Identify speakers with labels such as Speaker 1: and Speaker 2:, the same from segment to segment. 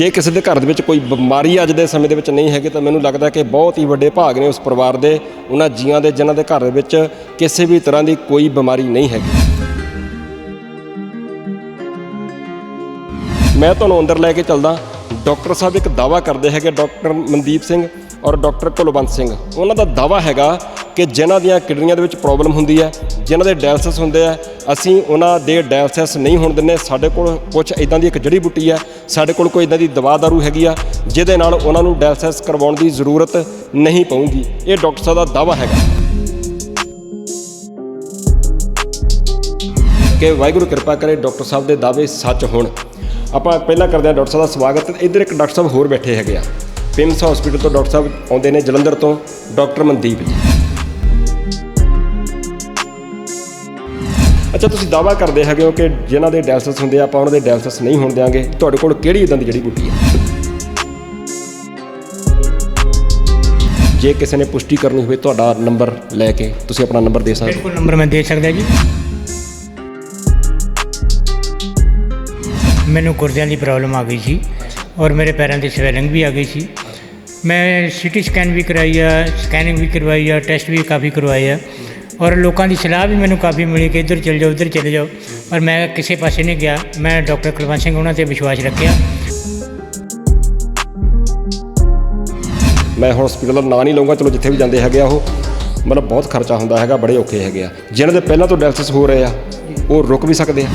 Speaker 1: ਜੇ ਕਿਸੇ ਦੇ ਘਰ ਦੇ ਵਿੱਚ ਕੋਈ ਬਿਮਾਰੀ ਅੱਜ ਦੇ ਸਮੇਂ ਦੇ ਵਿੱਚ ਨਹੀਂ ਹੈਗੀ ਤਾਂ ਮੈਨੂੰ ਲੱਗਦਾ ਕਿ ਬਹੁਤ ਹੀ ਵੱਡੇ ਭਾਗ ਨੇ ਉਸ ਪਰਿਵਾਰ ਦੇ, ਉਹਨਾਂ ਜੀਆਂ ਦੇ, ਜਿਨ੍ਹਾਂ ਦੇ ਘਰ ਦੇ ਵਿੱਚ ਕਿਸੇ ਵੀ ਤਰ੍ਹਾਂ ਦੀ ਕੋਈ ਬਿਮਾਰੀ ਨਹੀਂ ਹੈਗੀ। ਮੈਂ ਤੁਹਾਨੂੰ ਅੰਦਰ ਲੈ ਕੇ ਚੱਲਦਾ। ਡਾਕਟਰ ਸਾਹਿਬ ਇੱਕ ਦਾਵਾ ਕਰਦੇ ਹੈਗੇ, ਡਾਕਟਰ ਮਨਦੀਪ ਸਿੰਘ ਔਰ ਡਾਕਟਰ ਕੁਲਵੰਤ ਸਿੰਘ। ਉਹਨਾਂ ਦਾ ਦਾਵਾ ਹੈਗਾ ਕਿ ਜਿਨ੍ਹਾਂ ਦੀਆਂ ਕਿਡਨੀਆਂ ਦੇ ਵਿੱਚ ਪ੍ਰੋਬਲਮ ਹੁੰਦੀ ਹੈ, ਜਿਨ੍ਹਾਂ ਦੇ ਡਾਇਲਸਿਸ ਹੁੰਦੇ ਆ, ਅਸੀਂ ਉਹਨਾਂ ਦੇ ਡਾਇਲਸਿਸ ਨਹੀਂ ਹੋਣ ਦਿੰਦੇ। ਸਾਡੇ ਕੋਲ ਕੁਝ ਇਦਾਂ ਦੀ ਇੱਕ ਜੜੀ ਬੂਟੀ ਹੈ, ਸਾਡੇ ਕੋਲ ਕੋਈ ਇਦਾਂ ਦੀ ਦਵਾ ਦਾਰੂ ਹੈਗੀ ਆ, ਜਿਹਦੇ ਨਾਲ ਉਹਨਾਂ ਨੂੰ ਡਾਇਲਸਿਸ ਕਰਵਾਉਣ ਦੀ ਜ਼ਰੂਰਤ ਨਹੀਂ ਪਊਗੀ। ਇਹ ਡਾਕਟਰ ਸਾਹਿਬ ਦਾ ਦਾਵਾ ਹੈਗਾ। ਕਿ ਵਾਹਿਗੁਰੂ ਕਿਰਪਾ ਕਰੇ ਡਾਕਟਰ ਸਾਹਿਬ ਦੇ ਦਾਅਵੇ ਸੱਚ ਹੋਣ। ਆਪਾਂ ਪਹਿਲਾਂ ਕਰਦੇ ਹਾਂ ਡਾਕਟਰ ਸਾਹਿਬ ਦਾ ਸਵਾਗਤ। ਇੱਧਰ ਇੱਕ ਡਾਕਟਰ ਸਾਹਿਬ ਹੋਰ ਬੈਠੇ ਹੈਗੇ ਆ। ਪਿੰਮਸ ਹਸਪੀਟਲ ਤੋਂ ਡਾਕਟਰ ਸਾਹਿਬ ਆਉਂਦੇ ਨੇ, ਜਲੰਧਰ ਤੋਂ, ਡਾਕਟਰ ਮਨਦੀਪ ਜੀ। ਅੱਛਾ, ਤੁਸੀਂ ਦਾਅਵਾ ਕਰਦੇ ਹੈਗੇ ਹੋ ਕਿ ਜਿਨ੍ਹਾਂ ਦੇ ਡਾਇਲਸਿਸ ਹੁੰਦੇ ਆ, ਆਪਾਂ ਉਹਨਾਂ ਦੇ ਡਾਇਲਸਿਸ ਨਹੀਂ ਹੋਣ ਦਿਆਂਗੇ। ਤੁਹਾਡੇ ਕੋਲ ਕਿਹੜੀ ਇਦਾਂ ਦੀ ਜੜੀ ਬੂਟੀ ਹੈ? ਜੇ ਕਿਸੇ ਨੇ ਪੁਸ਼ਟੀ ਕਰਨੀ ਹੋਵੇ, ਤੁਹਾਡਾ ਨੰਬਰ ਲੈ ਕੇ ਤੁਸੀਂ ਆਪਣਾ ਨੰਬਰ ਦੇ ਸਕਦੇ ਹੋ।
Speaker 2: ਬਿਲਕੁਲ, ਨੰਬਰ ਮੈਂ ਦੇ ਸਕਦਾ ਜੀ। ਮੈਨੂੰ ਗੁਰਦਿਆਂ ਦੀ ਪ੍ਰੋਬਲਮ ਆ ਗਈ ਸੀ ਔਰ ਮੇਰੇ ਪੈਰਾਂ ਦੀ ਸਵੈਲਿੰਗ ਵੀ ਆ ਗਈ ਸੀ। ਮੈਂ ਸੀਟੀ ਸਕੈਨ ਵੀ ਕਰਾਈ ਆ, ਸਕੈਨਿੰਗ ਵੀ ਕਰਵਾਈ ਆ, ਟੈਸਟ ਵੀ ਕਾਫੀ ਕਰਵਾਏ ਆ। ਔਰ ਲੋਕਾਂ ਦੀ ਸਲਾਹ ਵੀ ਮੈਨੂੰ ਕਾਫੀ ਮਿਲੀ ਕਿ ਇੱਧਰ ਚਲੇ ਜਾਓ, ਇੱਧਰ ਚਲੇ ਜਾਓ। ਪਰ ਮੈਂ ਕਿਸੇ ਪਾਸੇ ਨਹੀਂ ਗਿਆ। ਮੈਂ ਡਾਕਟਰ ਕੁਲਵੰਤ ਸਿੰਘ ਉਹਨਾਂ ਤੇ ਵਿਸ਼ਵਾਸ ਰੱਖਿਆ।
Speaker 1: ਮੈਂ ਹੁਣ ਹਸਪੀਟਲ ਦਾ ਨਾਂ ਨਹੀਂ ਲਵਾਂਗਾ ਚਲੋ ਜਿੱਥੇ ਵੀ ਜਾਂਦੇ ਹੈਗੇ ਆ ਉਹ। ਮਤਲਬ ਬਹੁਤ ਖਰਚਾ ਹੁੰਦਾ ਹੈਗਾ, ਬੜੇ ਔਖੇ ਹੈਗੇ ਆ। ਜਿਹਨਾਂ ਦੇ ਪਹਿਲਾਂ ਤੋਂ ਡਾਇਲਸਿਸ ਹੋ ਰਹੇ ਆ, ਉਹ ਰੁਕ ਵੀ ਸਕਦੇ ਆ।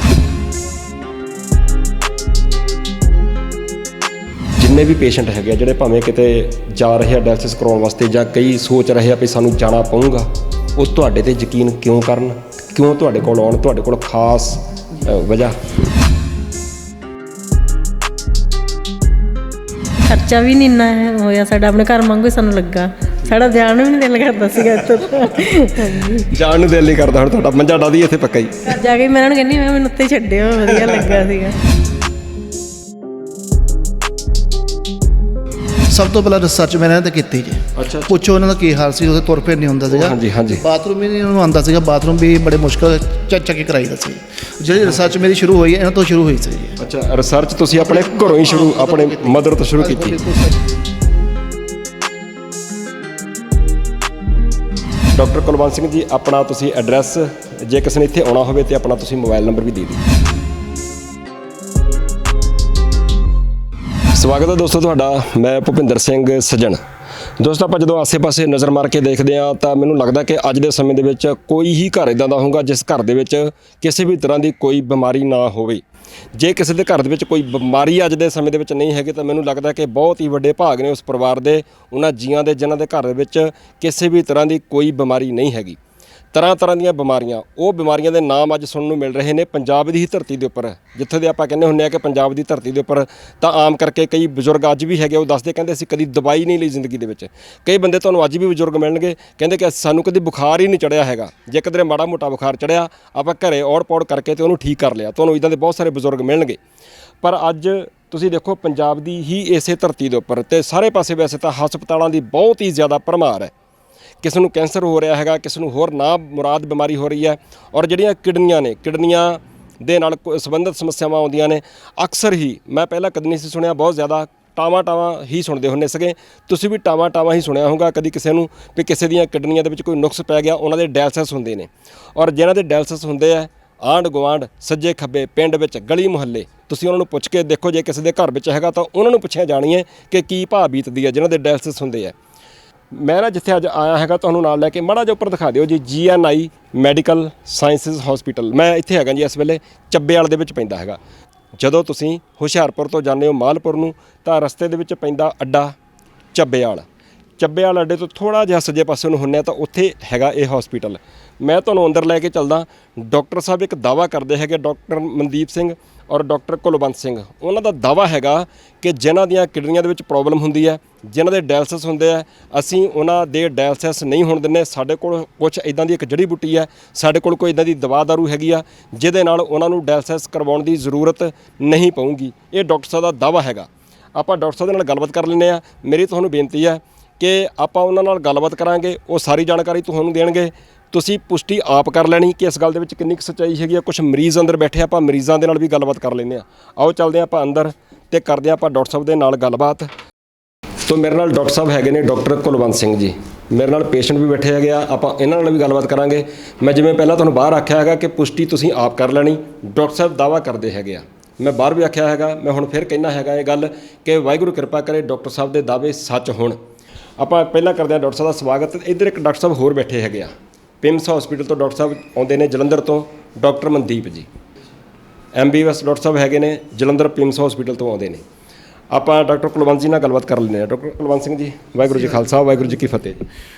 Speaker 1: ਜਿੰਨੇ ਵੀ ਪੇਸ਼ੈਂਟ ਹੈਗੇ ਆ, ਜਿਹੜੇ ਭਾਵੇਂ ਕਿਤੇ ਜਾ ਰਹੇ ਆ ਡਾਇਲਸਿਸ ਕਰਾਉਣ ਵਾਸਤੇ ਜਾਂ ਕਈ ਸੋਚ ਰਹੇ ਆ ਵੀ ਸਾਨੂੰ ਜਾਣਾ ਪਊਗਾ ਉਹ ਤੁਹਾਡੇ ਤੇ ਯਕੀਨ ਕਿਉਂ ਕਰਨ? ਕਿਉਂ ਤੁਹਾਡੇ ਕੋਲ ਆਉਣ? ਤੁਹਾਡੇ ਕੋਲ ਖਾਸ ਵਜ੍ਹਾ?
Speaker 3: ਖਰਚਾ ਵੀ ਨਹੀਂ ਇੰਨਾ ਹੋਇਆ ਸਾਡਾ ਆਪਣੇ ਘਰ ਵਾਂਗੂ ਸਾਨੂੰ ਲੱਗਾ। ਸਾਡਾ ਧਿਆਨ ਵੀ ਨਹੀਂ ਦਿਲ ਕਰਦਾ ਸੀਗਾ ਇੱਥੇ
Speaker 1: ਜਾਣ ਨੂੰ ਦਿਲ ਨਹੀਂ ਕਰਦਾ ਹੁਣ ਤੁਹਾਡਾ ਮੰਜਾ ਡਾਦੀ ਇੱਥੇ ਪੱਕਾ ਹੀ।
Speaker 3: ਜਾ ਕੇ ਮੈਂ ਇਹਨਾਂ ਨੂੰ ਕਹਿੰਦੀ ਮੈਂ ਮੈਨੂੰ ਉੱਤੇ ਛੱਡਿਓ ਵਧੀਆ ਲੱਗਾ ਸੀਗਾ।
Speaker 4: ਸਭ ਤੋਂ ਪਹਿਲਾਂ ਰਿਸਰਚ ਮੈਂ ਇਹਨਾਂ ਤੇ ਕੀਤੀ ਜੀ।
Speaker 1: ਅੱਛਾ
Speaker 4: ਪੁੱਛੋ ਉਹਨਾਂ ਦਾ ਕੀ ਹਾਲ ਸੀ ਉਹਦੇ ਤੁਰ ਫਿਰ ਨਹੀਂ ਹੁੰਦਾ ਸੀਗਾ।
Speaker 1: ਹਾਂਜੀ ਹਾਂਜੀ।
Speaker 4: ਬਾਥਰੂਮ ਵੀ ਨਹੀਂ ਉਹਨੂੰ ਆਉਂਦਾ ਸੀਗਾ ਬਾਥਰੂਮ ਵੀ ਬੜੇ ਮੁਸ਼ਕਲ ਚੱਕ ਚੱਕ ਕੇ ਕਰਾਈਦਾ ਸੀ। ਜਿਹੜੀ ਰਿਸਰਚ ਮੇਰੀ ਸ਼ੁਰੂ ਹੋਈ ਹੈ ਇਹਨਾਂ ਤੋਂ ਸ਼ੁਰੂ ਹੋਈ ਸੀ ਜੀ।
Speaker 1: ਅੱਛਾ ਰਿਸਰਚ ਤੁਸੀਂ ਆਪਣੇ ਘਰੋਂ ਹੀ ਸ਼ੁਰੂ ਆਪਣੇ ਮਦਰ ਤੋਂ ਸ਼ੁਰੂ ਕੀਤੀ। ਡਾਕਟਰ ਕੁਲਵੰਤ ਸਿੰਘ ਜੀ ਆਪਣਾ ਤੁਸੀਂ ਐਡਰੈਸ ਜੇ ਕਿਸੇ ਨੇ ਇੱਥੇ ਆਉਣਾ ਹੋਵੇ ਤੇ ਆਪਣਾ ਤੁਸੀਂ ਮੋਬਾਈਲ ਨੰਬਰ ਵੀ ਦੇ ਦਿਓ। ਸਵਾਗਤ ਹੈ ਦੋਸਤੋ ਤੁਹਾਡਾ, ਮੈਂ ਭੁਪਿੰਦਰ ਸਿੰਘ ਸਜਣ। ਦੋਸਤੋ ਆਪਾਂ ਜਦੋਂ ਆਸੇ-ਪਾਸੇ ਨਜ਼ਰ ਮਾਰ ਕੇ ਦੇਖਦੇ ਆ ਤਾਂ ਮੈਨੂੰ ਲੱਗਦਾ ਕਿ ਅੱਜ ਦੇ ਸਮੇਂ ਦੇ ਵਿੱਚ ਕੋਈ ਹੀ ਘਰ ਇਦਾਂ ਦਾ ਹੋਊਗਾ ਜਿਸ ਘਰ ਦੇ ਵਿੱਚ ਕਿਸੇ ਵੀ ਤਰ੍ਹਾਂ ਦੀ ਕੋਈ ਬਿਮਾਰੀ ਨਾ ਹੋਵੇ। ਜੇ ਕਿਸੇ ਦੇ ਘਰ ਦੇ ਵਿੱਚ ਕੋਈ ਬਿਮਾਰੀ ਅੱਜ ਦੇ ਸਮੇਂ ਦੇ ਵਿੱਚ ਨਹੀਂ ਹੈਗੀ, ਤਾਂ ਮੈਨੂੰ ਲੱਗਦਾ ਕਿ ਬਹੁਤ ਹੀ ਵੱਡੇ ਭਾਗ ਨੇ ਉਸ ਪਰਿਵਾਰ ਦੇ, ਉਹਨਾਂ ਜੀਆਂ ਦੇ, ਜਿਨ੍ਹਾਂ ਦੇ ਘਰ ਦੇ ਵਿੱਚ ਕਿਸੇ ਵੀ ਤਰ੍ਹਾਂ ਦੀ ਕੋਈ ਬਿਮਾਰੀ ਨਹੀਂ ਹੈਗੀ। ਤਰ੍ਹਾਂ ਤਰ੍ਹਾਂ ਦੀਆਂ ਬਿਮਾਰੀਆਂ। ਉਹ ਬਿਮਾਰੀਆਂ ਦੇ ਨਾਮ ਅੱਜ ਸੁਣਨ ਨੂੰ ਮਿਲ ਰਹੇ ਨੇ ਪੰਜਾਬ ਦੀ ਹੀ ਧਰਤੀ ਦੇ ਉੱਪਰ। ਜਿੱਥੇ ਦੇ ਆਪਾਂ ਕਹਿੰਦੇ ਹੁੰਦੇ ਆ ਕਿ ਪੰਜਾਬ ਦੀ ਧਰਤੀ ਦੇ ਉੱਪਰ ਤਾਂ ਆਮ ਕਰਕੇ ਕਈ ਬਜ਼ੁਰਗ ਅੱਜ ਵੀ ਹੈਗੇ ਉਹ ਦੱਸਦੇ ਕਹਿੰਦੇ ਅਸੀਂ ਕਦੀ ਦਵਾਈ ਨਹੀਂ ਲਈ ਜ਼ਿੰਦਗੀ ਦੇ ਵਿੱਚ। ਕਈ ਬੰਦੇ ਤੁਹਾਨੂੰ ਅੱਜ ਵੀ ਬਜ਼ੁਰਗ ਮਿਲਣਗੇ, ਕਹਿੰਦੇ ਕਿ ਸਾਨੂੰ ਕਦੀ ਬੁਖਾਰ ਹੀ ਨਹੀਂ ਚੜਿਆ ਹੈਗਾ। ਜੇ ਕਿਧਰੇ ਮਾੜਾ ਮੋਟਾ ਬੁਖਾਰ ਚੜਿਆ ਆਪਾਂ ਘਰੇ ਔੜ ਪੌੜ ਕਰਕੇ ਤੇ ਉਹਨੂੰ ਠੀਕ ਕਰ ਲਿਆ। ਤੁਹਾਨੂੰ ਇਦਾਂ ਦੇ ਬਹੁਤ ਸਾਰੇ ਬਜ਼ੁਰਗ ਮਿਲਣਗੇ। ਪਰ ਅੱਜ ਤੁਸੀਂ ਦੇਖੋ ਪੰਜਾਬ ਦੀ ਹੀ ਇਸੇ ਧਰਤੀ ਦੇ ਉੱਪਰ ਤੇ ਸਾਰੇ ਪਾਸੇ ਵੈਸੇ ਤਾਂ ਹਸਪਤਾਲਾਂ ਦੀ ਬਹੁਤ ਹੀ ਜ਼ਿਆਦਾ ਭਰਮਾਰ ਹੈ। ਕਿਸੇ ਨੂੰ ਕੈਂਸਰ ਹੋ ਰਿਹਾ ਹੈਗਾ, ਕਿਸੇ ਨੂੰ ਹੋਰ ਨਾ ਮੁਰਾਦ ਬਿਮਾਰੀ ਹੋ ਰਹੀ ਹੈ ਔਰ ਜਿਹੜੀਆਂ ਕਿਡਨੀਆਂ ਨੇ, ਕਿਡਨੀਆਂ ਦੇ ਨਾਲ ਕੋਈ ਸੰਬੰਧਿਤ ਸਮੱਸਿਆਵਾਂ ਆਉਂਦੀਆਂ ਨੇ, ਅਕਸਰ ਹੀ ਮੈਂ ਪਹਿਲਾਂ ਕਦੇ ਨਹੀਂ ਸੀ ਸੁਣਿਆ, ਬਹੁਤ ਜ਼ਿਆਦਾ ਟਾਵਾਂ ਟਾਵਾਂ ਹੀ ਸੁਣਦੇ ਹੁੰਦੇ ਸੀਗੇ। ਤੁਸੀਂ ਵੀ ਟਾਵਾਂ ਟਾਵਾਂ ਹੀ ਸੁਣਿਆ ਹੋਊਗਾ, ਕਦੀ ਕਿਸੇ ਨੂੰ ਵੀ ਕਿਸੇ ਦੀਆਂ ਕਿਡਨੀਆਂ ਦੇ ਵਿੱਚ ਕੋਈ ਨੁਕਸ ਪੈ ਗਿਆ, ਉਹਨਾਂ ਦੇ ਡਾਇਲਸਿਸ ਹੁੰਦੇ ਨੇ। ਔਰ ਜਿਨ੍ਹਾਂ ਦੇ ਡਾਇਲਸਿਸ ਹੁੰਦੇ ਆ, ਆਂਢ ਗੁਆਂਢ, ਸੱਜੇ ਖੱਬੇ, ਪਿੰਡ ਵਿੱਚ ਗਲੀ ਮੁਹੱਲੇ, ਤੁਸੀਂ ਉਹਨਾਂ ਨੂੰ ਪੁੱਛ ਕੇ ਦੇਖੋ, ਜੇ ਕਿਸੇ ਦੇ ਘਰ ਵਿੱਚ ਹੈਗਾ ਤਾਂ ਉਹਨਾਂ ਨੂੰ ਪੁੱਛਿਆ ਜਾਣੀ ਹੈ ਕਿ ਕੀ ਭਾਅ ਬੀਤਦੀ ਹੈ ਜਿਨ੍ਹਾਂ ਦੇ ਡਾਇਲਸਿਸ ਹੁੰਦੇ ਆ। ਮੈਂ ਨਾ ਜਿੱਥੇ ਅੱਜ ਆਇਆ ਹੈਗਾ ਤੁਹਾਨੂੰ ਨਾਲ ਲੈ ਕੇ, ਮਾੜਾ ਜਿਹਾ ਉੱਪਰ ਦਿਖਾ ਦਿਓ ਜੀ ਜੀਐਨਆਈ ਮੈਡੀਕਲ ਸਾਇੰਸਿਸ ਹਸਪੀਟਲ ਮੈਂ ਇੱਥੇ ਹੈਗਾ ਜੀ, ਇਸ ਵੇਲੇ ਚੱਬੇਵਾਲ ਦੇ ਵਿੱਚ ਪੈਂਦਾ ਹੈਗਾ। ਜਦੋਂ ਤੁਸੀਂ ਹੁਸ਼ਿਆਰਪੁਰ ਤੋਂ ਜਾਂਦੇ ਹੋ ਮਾਲਪੁਰ ਨੂੰ, ਤਾਂ ਰਸਤੇ ਦੇ ਵਿੱਚ ਪੈਂਦਾ ਅੱਡਾ ਚੱਬੇਵਾਲ ਚੱਬੇਵਾਲ ਅੱਡੇ ਤੋਂ ਥੋੜਾ ਜਿਹਾ ਸੱਜੇ ਪਾਸੇ ਨੂੰ ਹੁੰਨੇ ਤਾਂ ਉੱਥੇ ਹੈਗਾ ਇਹ ਹਸਪੀਟਲ ਮੈਂ ਤੁਹਾਨੂੰ ਅੰਦਰ ਲੈ ਕੇ ਚੱਲਦਾ। ਡਾਕਟਰ ਸਾਹਿਬ ਇੱਕ ਦਾਵਾ ਕਰਦੇ ਹੈਗੇ, ਡਾਕਟਰ ਮਨਦੀਪ ਸਿੰਘ। ਔਰ ਡਾਕਟਰ ਕੁਲਵੰਤ ਸਿੰਘ, ਉਹਨਾਂ ਦਾ ਦਾਵਾ ਹੈਗਾ ਕਿ ਜਿਨ੍ਹਾਂ ਦੀਆਂ ਕਿਡਨੀਆਂ ਦੇ ਵਿੱਚ ਪ੍ਰੋਬਲਮ ਹੁੰਦੀ ਹੈ, ਜਿਨ੍ਹਾਂ ਦੇ ਡਾਇਲਸਿਸ ਹੁੰਦੇ ਆ, ਅਸੀਂ ਉਹਨਾਂ ਦੇ ਡਾਇਲਸਿਸ ਨਹੀਂ ਹੋਣ ਦਿੰਦੇ, ਸਾਡੇ ਕੋਲ ਕੁਝ ਇਦਾਂ ਦੀ ਇੱਕ ਜੜੀ ਬੂਟੀ ਹੈ, ਸਾਡੇ ਕੋਲ ਕੋਈ ਇਦਾਂ ਦੀ ਦਵਾ ਦਾਰੂ ਹੈਗੀ ਆ, ਜਿਹਦੇ ਨਾਲ ਉਹਨਾਂ ਨੂੰ ਡਾਇਲਸਿਸ ਕਰਵਾਉਣ ਦੀ ਜ਼ਰੂਰਤ ਨਹੀਂ ਪਊਗੀ। ਇਹ ਡਾਕਟਰ ਸਾਹਿਬ ਦਾ ਦਾਵਾ ਹੈਗਾ। ਆਪਾਂ ਡਾਕਟਰ ਸਾਹਿਬ ਦੇ ਨਾਲ ਗੱਲਬਾਤ ਕਰ ਲੈਂਦੇ ਆ ਮੇਰੀ ਤੁਹਾਨੂੰ ਬੇਨਤੀ ਹੈ ਕਿ ਆਪਾਂ ਉਹਨਾਂ ਨਾਲ ਗੱਲਬਾਤ ਕਰਾਂਗੇ, ਉਹ ਸਾਰੀ ਜਾਣਕਾਰੀ ਤੁਹਾਨੂੰ ਦੇਣਗੇ। ਤੁਸੀਂ ਪੁਸ਼ਟੀ ਆਪ ਕਰ ਲੈਣੀ ਕਿ ਇਸ ਗੱਲ ਦੇ ਵਿੱਚ ਕਿੰਨੀ ਕੁ ਸੱਚਾਈ ਹੈਗੀ ਆ ਕੁਝ ਮਰੀਜ਼ ਅੰਦਰ ਬੈਠੇ ਆ, ਆਪਾਂ ਮਰੀਜ਼ਾਂ ਦੇ ਨਾਲ ਵੀ ਗੱਲਬਾਤ ਕਰ ਲੈਂਦੇ ਆ। ਆਓ ਚੱਲਦੇ ਆ ਆਪਾਂ ਅੰਦਰ ਤੇ ਕਰਦੇ ਹਾਂ ਆਪਾਂ ਡਾਕਟਰ ਸਾਹਿਬ ਦੇ ਨਾਲ ਗੱਲਬਾਤ। ਤੋਂ ਮੇਰੇ ਨਾਲ ਡਾਕਟਰ ਸਾਹਿਬ ਹੈਗੇ ਨੇ ਡਾਕਟਰ ਕੁਲਵੰਤ ਸਿੰਘ ਜੀ। ਮੇਰੇ ਨਾਲ ਪੇਸ਼ੈਂਟ ਵੀ ਬੈਠੇ ਹੈਗੇ ਆ ਆਪਾਂ ਇਹਨਾਂ ਨਾਲ ਵੀ ਗੱਲਬਾਤ ਕਰਾਂਗੇ। ਮੈਂ ਜਿਵੇਂ ਪਹਿਲਾਂ ਤੁਹਾਨੂੰ ਬਾਹਰ ਆਖਿਆ ਹੈਗਾ ਕਿ ਪੁਸ਼ਟੀ ਤੁਸੀਂ ਆਪ ਕਰ ਲੈਣੀ ਡਾਕਟਰ ਸਾਹਿਬ ਦਾਵਾ ਕਰਦੇ ਹੈਗੇ ਆ। ਮੈਂ ਬਾਹਰ ਵੀ ਆਖਿਆ ਹੈਗਾ ਮੈਂ ਹੁਣ ਫਿਰ ਕਹਿਣਾ ਹੈਗਾ ਇਹ ਗੱਲ ਕਿ ਵਾਹਿਗੁਰੂ ਕਿਰਪਾ ਕਰੇ ਡਾਕਟਰ ਸਾਹਿਬ ਦੇ ਦਾਅਵੇ ਸੱਚ ਹੋਣ। ਆਪਾਂ ਪਹਿਲਾਂ ਕਰਦੇ ਹਾਂ ਡਾਕਟਰ ਸਾਹਿਬ ਦਾ ਸਵਾਗਤ ਇੱਧਰ ਇੱਕ ਡਾਕਟਰ ਸਾਹਿਬ ਹੋਰ ਬੈਠੇ ਹੈਗੇ ਆ। ਪਿਮਸ ਹਸਪੀਟਲ ਤੋਂ ਡਾਕਟਰ ਸਾਹਿਬ ਆਉਂਦੇ ਨੇ ਜਲੰਧਰ ਤੋਂ, ਡਾਕਟਰ ਮਨਦੀਪ ਜੀ। ਐਮਬੀਐਸ ਡਾਕਟਰ ਸਾਹਿਬ ਹੈਗੇ ਨੇ, ਜਲੰਧਰ ਪਿਮਸ ਹਸਪੀਟਲ ਤੋਂ ਆਉਂਦੇ ਨੇ। ਆਪਾਂ ਡਾਕਟਰ ਕੁਲਵੰਤ ਜੀ ਨਾਲ ਗੱਲਬਾਤ ਕਰ ਲੈਂਦੇ ਹਾਂ। ਡਾਕਟਰ ਕੁਲਵੰਤ ਸਿੰਘ ਜੀ ਵਾਹਿਗੁਰੂ ਜੀ ਖਾਲਸਾ ਵਾਹਿਗੁਰੂ ਜੀ ਕੀ ਫਤਿਹ।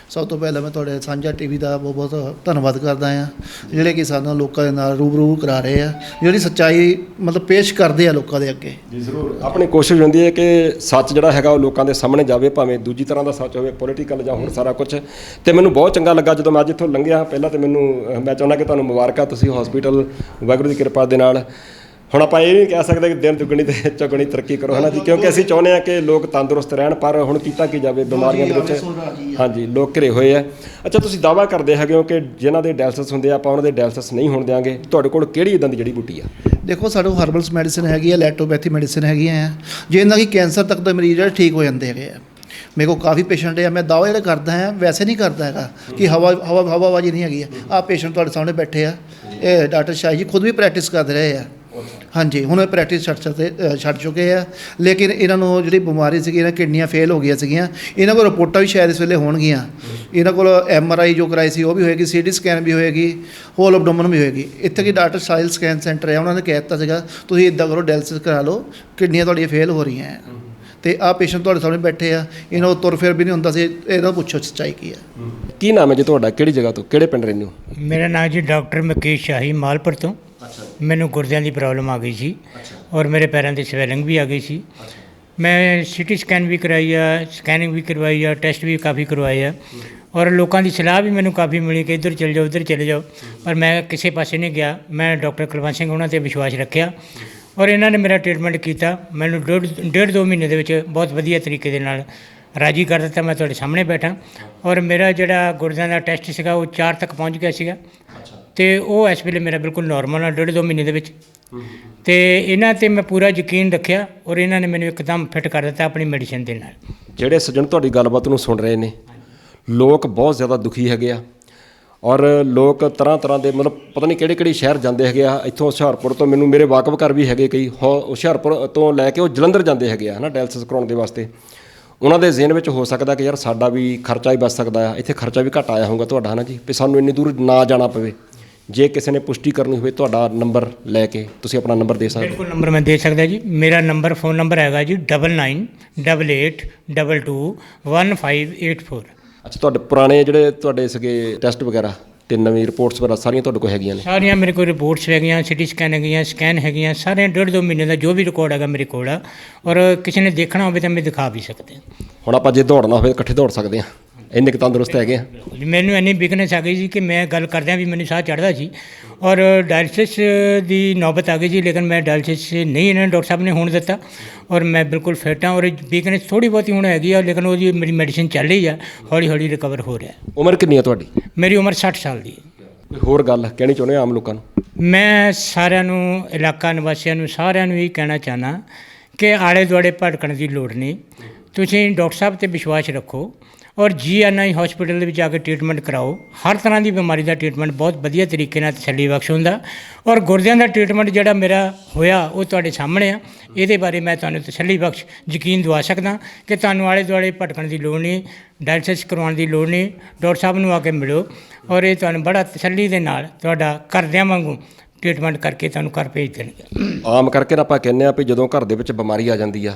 Speaker 4: ਸਭ ਤੋਂ ਪਹਿਲਾਂ ਮੈਂ ਤੁਹਾਡੇ ਸਾਂਝਾ ਟੀਵੀ ਦਾ ਬਹੁਤ ਬਹੁਤ ਧੰਨਵਾਦ ਕਰਦਾ ਹਾਂ। ਜਿਹੜੇ ਕਿ ਸਾਨੂੰ ਲੋਕਾਂ ਦੇ ਨਾਲ ਰੂਬਰੂ ਕਰਾ ਰਹੇ ਆ ਜਿਹੜੀ ਸੱਚਾਈ ਮਤਲਬ ਪੇਸ਼ ਕਰਦੇ ਆ ਲੋਕਾਂ ਦੇ ਅੱਗੇ।
Speaker 1: ਜੀ ਜ਼ਰੂਰ। ਆਪਣੀ ਕੋਸ਼ਿਸ਼ ਹੁੰਦੀ ਹੈ ਕਿ ਸੱਚ ਜਿਹੜਾ ਹੈਗਾ ਉਹ ਲੋਕਾਂ ਦੇ ਸਾਹਮਣੇ ਜਾਵੇ ਭਾਵੇਂ ਦੂਜੀ ਤਰ੍ਹਾਂ ਦਾ ਸੱਚ ਹੋਵੇ ਪੋਲੀਟੀਕਲ ਜਾਂ ਹੋਰ ਸਾਰਾ ਕੁਝ ਤੇ ਮੈਨੂੰ ਬਹੁਤ ਚੰਗਾ ਲੱਗਾ ਜਦੋਂ ਮੈਂ ਅੱਜ ਇੱਥੋਂ ਲੰਘਿਆ। ਪਹਿਲਾਂ ਤੇ ਮੈਨੂੰ ਮੈਂ ਚਾਹੁੰਦਾ ਕਿ ਤੁਹਾਨੂੰ ਮੁਬਾਰਕਾਂ ਤੁਸੀਂ ਹਸਪੀਟਲ ਵਾਹਿਗੁਰੂ ਦੀ ਕਿਰਪਾ ਦੇ ਨਾਲ। ਹੁਣ ਆਪਾਂ ਇਹ ਨਹੀਂ ਕਹਿ ਸਕਦੇ ਕਿ ਦਿਨ ਦੁੱਗਣੀ ਤੇ ਚੌਗਣੀ ਤਰੱਕੀ ਕਰੋ ਹਨਾ ਜੀ? ਕਿਉਂਕਿ ਅਸੀਂ ਚਾਹੁੰਦੇ ਹਾਂ ਕਿ ਲੋਕ ਤੰਦਰੁਸਤ ਰਹਿਣ ਪਰ ਹੁਣ ਕੀਤਾ ਕੀ ਜਾਵੇ ਬਿਮਾਰੀਆਂ ਦੇ ਵਿੱਚ? ਹਾਂਜੀ ਲੋਕ ਘਿਰੇ ਹੋਏ ਆ। ਅੱਛਾ ਤੁਸੀਂ ਦਾਵਾ ਕਰਦੇ ਹੈਗੇ ਹੋ ਕਿ ਜਿਨ੍ਹਾਂ ਦੇ ਡਾਇਲਸਿਸ ਹੁੰਦੇ ਆ ਆਪਾਂ ਉਹਨਾਂ ਦੇ ਡਾਇਲਸਿਸ ਨਹੀਂ ਹੋਣ ਦਿਆਂਗੇ। ਤੁਹਾਡੇ ਕੋਲ ਕਿਹੜੀ ਇਦਾਂ ਦੀ ਜੜੀ ਬੂਟੀ ਆ?
Speaker 4: ਦੇਖੋ ਸਾਡੇ ਕੋਲ ਹਰਬਲਸ ਮੈਡੀਸਿਨ ਹੈਗੀ ਆ ਲੈਟੋਪੈਥੀ ਮੈਡੀਸਿਨ ਹੈਗੀਆਂ ਆ। ਜਿਹਨਾਂ ਕੀ ਕੈਂਸਰ ਤੱਕ ਦੇ ਮਰੀਜ਼ ਜਿਹੜੇ ਠੀਕ ਹੋ ਜਾਂਦੇ ਹੈਗੇ ਆ। ਮੇਰੇ ਕੋਲ ਕਾਫੀ ਪੇਸ਼ੈਂਟ ਆ ਮੈਂ ਦਾਵਾ ਜਿਹੜਾ ਕਰਦਾ ਹਾਂ ਵੈਸੇ ਨਹੀਂ ਕਰਦਾ ਹੈਗਾ ਕਿ ਹਵਾ ਹਵਾ ਹਵਾਬਾਜ਼ੀ ਨਹੀਂ ਹੈਗੀ ਆ। ਆਹ ਪੇਸ਼ੈਂਟ ਤੁਹਾਡੇ ਸਾਹਮਣੇ ਬੈਠੇ ਆ। ਇਹ ਡਾਕਟਰ ਸ਼ਾਹੀ ਜੀ ਖੁਦ ਵੀ ਪ੍ਰੈਕਟਿਸ ਕਰਦੇ ਰਹੇ ਆ। ਹਾਂਜੀ ਹੁਣ ਇਹ ਪ੍ਰੈਕਟਿਸ ਛੱਡ ਸਕਦੇ ਛੱਡ ਚੁੱਕੇ ਆ। ਲੇਕਿਨ ਇਹਨਾਂ ਨੂੰ ਜਿਹੜੀ ਬਿਮਾਰੀ ਸੀਗੀ ਇਹਨਾਂ ਕਿਡਨੀਆਂ ਫੇਲ ਹੋ ਗਈਆਂ ਸੀਗੀਆਂ। ਇਹਨਾਂ ਕੋਲ ਰਿਪੋਰਟਾਂ ਵੀ ਸ਼ਾਇਦ ਇਸ ਵੇਲੇ ਹੋਣਗੀਆਂ। ਇਹਨਾਂ ਕੋਲ ਐਮ ਆਰ ਆਈ ਜੋ ਕਰਾਈ ਸੀ ਉਹ ਵੀ ਹੋਏਗੀ ਸੀਟੀ ਸਕੈਨ ਵੀ ਹੋਏਗੀ ਹੋਲ ਐਬਡੋਮਨ ਵੀ ਹੋਏਗੀ। ਇੱਥੇ ਕੀ ਡਾਕਟਰ ਸਾਇਲ ਸਕੈਨ ਸੈਂਟਰ ਹੈ ਉਹਨਾਂ ਨੇ ਕਹਿ ਦਿੱਤਾ ਸੀਗਾ ਤੁਸੀਂ ਇਦਾਂ ਕਰੋ ਡਾਇਲਸਿਸ ਕਰਾ ਲਓ ਕਿਡਨੀਆਂ ਤੁਹਾਡੀਆਂ ਫੇਲ ਹੋ ਰਹੀਆਂ ਹੈ ਤੇ ਆਹ ਪੇਸ਼ੈਂਟ ਤੁਹਾਡੇ ਸਾਹਮਣੇ ਬੈਠੇ ਆ। ਇਹਨਾਂ ਨੂੰ ਤੁਰ ਫਿਰ ਵੀ ਨਹੀਂ ਹੁੰਦਾ ਸੀ ਇਹਨਾਂ ਨੂੰ ਪੁੱਛੋ ਸੱਚਾਈ ਕੀ ਹੈ
Speaker 1: ਕੀ ਨਾਮ ਹੈ ਜੀ ਤੁਹਾਡਾ? ਕਿਹੜੀ ਜਗ੍ਹਾ ਤੋਂ? ਕਿਹੜੇ ਪਿੰਡ ਰਹਿੰਦੇ ਹੋ?
Speaker 2: ਮੇਰਾ ਨਾਮ ਜੀ ਡਾਕਟਰ ਮਕੇਸ਼ ਸ਼ਾਹੀ ਮਾਲਪੁਰ ਤੋਂ। ਮੈਨੂੰ ਗੁਰਦਿਆਂ ਦੀ ਪ੍ਰੋਬਲਮ ਆ ਗਈ ਸੀ ਔਰ ਮੇਰੇ ਪੈਰਾਂ ਦੀ ਸਵੈਲਿੰਗ ਵੀ ਆ ਗਈ ਸੀ। ਮੈਂ ਸੀਟੀ ਸਕੈਨ ਵੀ ਕਰਾਈ ਆ ਸਕੈਨਿੰਗ ਵੀ ਕਰਵਾਈ ਆ ਟੈਸਟ ਵੀ ਕਾਫੀ ਕਰਵਾਏ ਆ। ਔਰ ਲੋਕਾਂ ਦੀ ਸਲਾਹ ਵੀ ਮੈਨੂੰ ਕਾਫੀ ਮਿਲੀ ਕਿ ਇੱਧਰ ਚਲੇ ਜਾਓ ਉੱਧਰ ਚਲੇ ਜਾਓ। ਪਰ ਮੈਂ ਕਿਸੇ ਪਾਸੇ ਨਹੀਂ ਗਿਆ। ਮੈਂ ਡਾਕਟਰ ਕੁਲਵੰਤ ਸਿੰਘ ਉਹਨਾਂ ਤੇ ਵਿਸ਼ਵਾਸ ਰੱਖਿਆ। ਔਰ ਇਹਨਾਂ ਨੇ ਮੇਰਾ ਟ੍ਰੀਟਮੈਂਟ ਕੀਤਾ। ਮੈਨੂੰ ਡੇਢ ਡੇਢ ਦੋ ਮਹੀਨੇ ਦੇ ਵਿੱਚ ਬਹੁਤ ਵਧੀਆ ਤਰੀਕੇ ਦੇ ਨਾਲ ਰਾਜੀ ਕਰ ਦਿੱਤਾ। ਮੈਂ ਤੁਹਾਡੇ ਸਾਹਮਣੇ ਬੈਠਾ। ਔਰ ਮੇਰਾ ਜਿਹੜਾ ਗੁਰਦਿਆਂ ਦਾ ਟੈਸਟ ਸੀਗਾ ਉਹ 4 ਤੱਕ ਪਹੁੰਚ ਗਿਆ ਸੀਗਾ। ਤੇ ਉਹ ਇਸ ਵੇਲੇ ਮੇਰਾ ਬਿਲਕੁਲ ਨਾਰਮਲ ਆ ਡੇਢ ਦੋ ਮਹੀਨੇ ਦੇ ਵਿੱਚ। ਤੇ ਇਹਨਾਂ ਤੇ ਮੈਂ ਪੂਰਾ ਯਕੀਨ ਰੱਖਿਆ ਔਰ ਇਹਨਾਂ ਨੇ ਮੈਨੂੰ ਇੱਕਦਮ ਫਿੱਟ ਕਰ ਦਿੱਤਾ ਆਪਣੀ ਮੈਡੀਸਿਨ ਦੇ ਨਾਲ।
Speaker 1: ਜਿਹੜੇ ਸੱਜਣ ਤੁਹਾਡੀ ਗੱਲਬਾਤ ਨੂੰ ਸੁਣ ਰਹੇ ਨੇ ਲੋਕ ਬਹੁਤ ਜ਼ਿਆਦਾ ਦੁਖੀ ਹੈਗੇ ਆ ਔਰ ਲੋਕ ਤਰ੍ਹਾਂ ਤਰ੍ਹਾਂ ਦੇ ਮਤਲਬ ਪਤਾ ਨਹੀਂ ਕਿਹੜੇ ਕਿਹੜੇ ਸ਼ਹਿਰ ਜਾਂਦੇ ਹੈਗੇ ਆ ਇੱਥੋਂ ਹੁਸ਼ਿਆਰਪੁਰ ਤੋਂ ਮੈਨੂੰ ਮੇਰੇ ਵਾਕਫ ਘਰ ਵੀ ਹੈਗੇ ਕਈ ਹੁ- ਹੁਸ਼ਿਆਰਪੁਰ ਤੋਂ ਲੈ ਕੇ ਉਹ ਜਲੰਧਰ ਜਾਂਦੇ ਹੈਗੇ ਆ ਹਨਾ ਡਾਇਲਸਿਸ ਕਰਾਉਣ ਦੇ ਵਾਸਤੇ। ਉਹਨਾਂ ਦੇ ਜ਼ਿਹਨ ਵਿੱਚ ਹੋ ਸਕਦਾ ਕਿ ਯਾਰ ਸਾਡਾ ਵੀ ਖਰਚਾ ਹੀ ਬਚ ਸਕਦਾ ਆ ਇੱਥੇ ਖਰਚਾ ਵੀ ਘੱਟ ਆਇਆ ਹੋਊਗਾ ਤੁਹਾਡਾ ਹਨਾ ਜੀ ਵੀ ਸਾਨੂੰ ਇੰਨੀ ਦੂਰ ਨਾ ਜਾਣਾ ਪਵੇ। ਜੇ ਕਿਸੇ ਨੇ ਪੁਸ਼ਟੀ ਕਰਨੀ ਹੋਵੇ ਤੁਹਾਡਾ ਨੰਬਰ ਲੈ ਕੇ ਤੁਸੀਂ ਆਪਣਾ ਨੰਬਰ ਦੇ ਸਕਦੇ ਹੋ।
Speaker 2: ਬਿਲਕੁਲ ਨੰਬਰ ਮੈਂ ਦੇ ਸਕਦਾ ਜੀ। ਮੇਰਾ ਨੰਬਰ ਫੋਨ ਨੰਬਰ ਹੈਗਾ ਜੀ 9988221584
Speaker 1: ਅੱਛਾ ਤੁਹਾਡੇ ਪੁਰਾਣੇ ਜਿਹੜੇ ਤੁਹਾਡੇ ਸੀਗੇ ਟੈਸਟ ਵਗੈਰਾ ਤੇ ਨਵੀਂ ਰਿਪੋਰਟਸ ਵਗੈਰਾ ਸਾਰੀਆਂ ਤੁਹਾਡੇ ਕੋਲ ਹੈਗੀਆਂ ਨੇ?
Speaker 2: ਸਾਰੀਆਂ ਮੇਰੇ ਕੋਲ ਰਿਪੋਰਟਸ ਹੈਗੀਆਂ ਸਿਟੀ ਸਕੈਨ ਹੈਗੀਆਂ ਸਕੈਨ ਹੈਗੀਆਂ ਸਾਰੇ ਡੇਢ ਦੋ ਮਹੀਨੇ ਦਾ ਜੋ ਵੀ ਰਿਕਾਰਡ ਹੈਗਾ ਮੇਰੇ ਕੋਲ ਔਰ ਕਿਸੇ ਨੇ ਦੇਖਣਾ ਹੋਵੇ ਤਾਂ ਮੈਂ ਦਿਖਾ ਵੀ ਸਕਦੇ ਹਾਂ।
Speaker 1: ਹੁਣ ਆਪਾਂ ਜੇ ਦੌੜਨਾ ਹੋਵੇ ਇਕੱਠੇ ਦੌੜ ਸਕਦੇ ਹਾਂ। ਇੰਨੇ ਕੁ ਤੰਦਰੁਸਤ ਹੈਗੇ ਆ।
Speaker 2: ਮੈਨੂੰ ਇੰਨੀ ਬਿਗਨੈਸ ਆ ਗਈ ਸੀ ਕਿ ਮੈਂ ਗੱਲ ਕਰਦਿਆਂ ਵੀ ਮੈਨੂੰ ਸਾਹ ਚੜ੍ਹਦਾ ਸੀ। ਔਰ ਡਾਇਲਸਿਸ ਦੀ ਨੌਬਤ ਆ ਗਈ ਸੀ ਲੇਕਿਨ ਮੈਂ ਡਾਇਲਸਿਸ ਨਹੀਂ ਇਹਨਾਂ ਡਾਕਟਰ ਸਾਹਿਬ ਨੇ ਹੋਣ ਦਿੱਤਾ। ਔਰ ਮੈਂ ਬਿਲਕੁਲ ਫਿੱਟ ਹਾਂ ਔਰ ਵੀਕਨੈਸ ਥੋੜੀ ਬਹੁਤੀ ਹੁਣ ਹੈਗੀ ਆ ਲੇਕਿਨ ਉਹਦੀ ਮੇਰੀ ਮੈਡੀਸਿਨ ਚੱਲ ਰਹੀ ਆ ਹੌਲੀ ਹੌਲੀ ਰਿਕਵਰ ਹੋ ਰਿਹਾ।
Speaker 1: ਉਮਰ ਕਿੰਨੀ ਆ ਤੁਹਾਡੀ?
Speaker 2: ਮੇਰੀ ਉਮਰ 60 ਸਾਲ ਦੀ ਹੈ।
Speaker 1: ਕੋਈ ਹੋਰ ਗੱਲ ਕਹਿਣੀ ਚਾਹੁੰਦੇ ਹੋ ਆਮ ਲੋਕਾਂ ਨੂੰ?
Speaker 2: ਮੈਂ ਸਾਰਿਆਂ ਨੂੰ ਇਲਾਕਾ ਨਿਵਾਸੀਆਂ ਨੂੰ ਸਾਰਿਆਂ ਨੂੰ ਇਹ ਕਹਿਣਾ ਚਾਹਨਾ ਕਿ ਆਲੇ ਦੁਆਲੇ ਭਟਕਣ ਦੀ ਲੋੜ ਨਹੀਂ। ਤੁਸੀਂ ਡਾਕਟਰ ਸਾਹਿਬ ਤੇ ਵਿਸ਼ਵਾਸ ਰੱਖੋ ਔਰ ਜੀਐਨਆਈ ਹਸਪੀਟਲ ਦੇ ਵਿੱਚ ਆ ਕੇ ਟ੍ਰੀਟਮੈਂਟ ਕਰਾਓ। ਹਰ ਤਰ੍ਹਾਂ ਦੀ ਬਿਮਾਰੀ ਦਾ ਟ੍ਰੀਟਮੈਂਟ ਬਹੁਤ ਵਧੀਆ ਤਰੀਕੇ ਨਾਲ ਤਸੱਲੀ ਬਖਸ਼ ਹੁੰਦਾ। ਔਰ ਗੁਰਦਿਆਂ ਦਾ ਟ੍ਰੀਟਮੈਂਟ ਜਿਹੜਾ ਮੇਰਾ ਹੋਇਆ, ਉਹ ਤੁਹਾਡੇ ਸਾਹਮਣੇ ਆ। ਇਹਦੇ ਬਾਰੇ ਮੈਂ ਤੁਹਾਨੂੰ ਤਸੱਲੀ ਬਖਸ਼, ਯਕੀਨ ਦਵਾ ਸਕਦਾ ਕਿ ਤੁਹਾਨੂੰ ਆਲੇ ਦੁਆਲੇ ਭਟਕਣ ਦੀ ਲੋੜ ਨਹੀਂ ਡਾਇਲਸਿਸ ਕਰਵਾਉਣ ਦੀ ਲੋੜ ਨਹੀਂ, ਡਾਕਟਰ ਸਾਹਿਬ ਨੂੰ ਆ ਕੇ ਮਿਲੋ ਔਰ ਇਹ ਤੁਹਾਨੂੰ ਬੜਾ ਤਸੱਲੀ ਦੇ ਨਾਲ ਤੁਹਾਡਾ ਘਰਦਿਆਂ ਵਾਂਗੂ ਟ੍ਰੀਟਮੈਂਟ ਕਰਕੇ ਤੁਹਾਨੂੰ ਘਰ ਭੇਜ ਦੇਣਗੇ।
Speaker 1: ਆਮ ਕਰਕੇ ਤਾਂ ਆਪਾਂ ਕਹਿੰਦੇ ਆ ਵੀ ਜਦੋਂ ਘਰ ਦੇ ਵਿੱਚ ਬਿਮਾਰੀ ਆ ਜਾਂਦੀ ਆ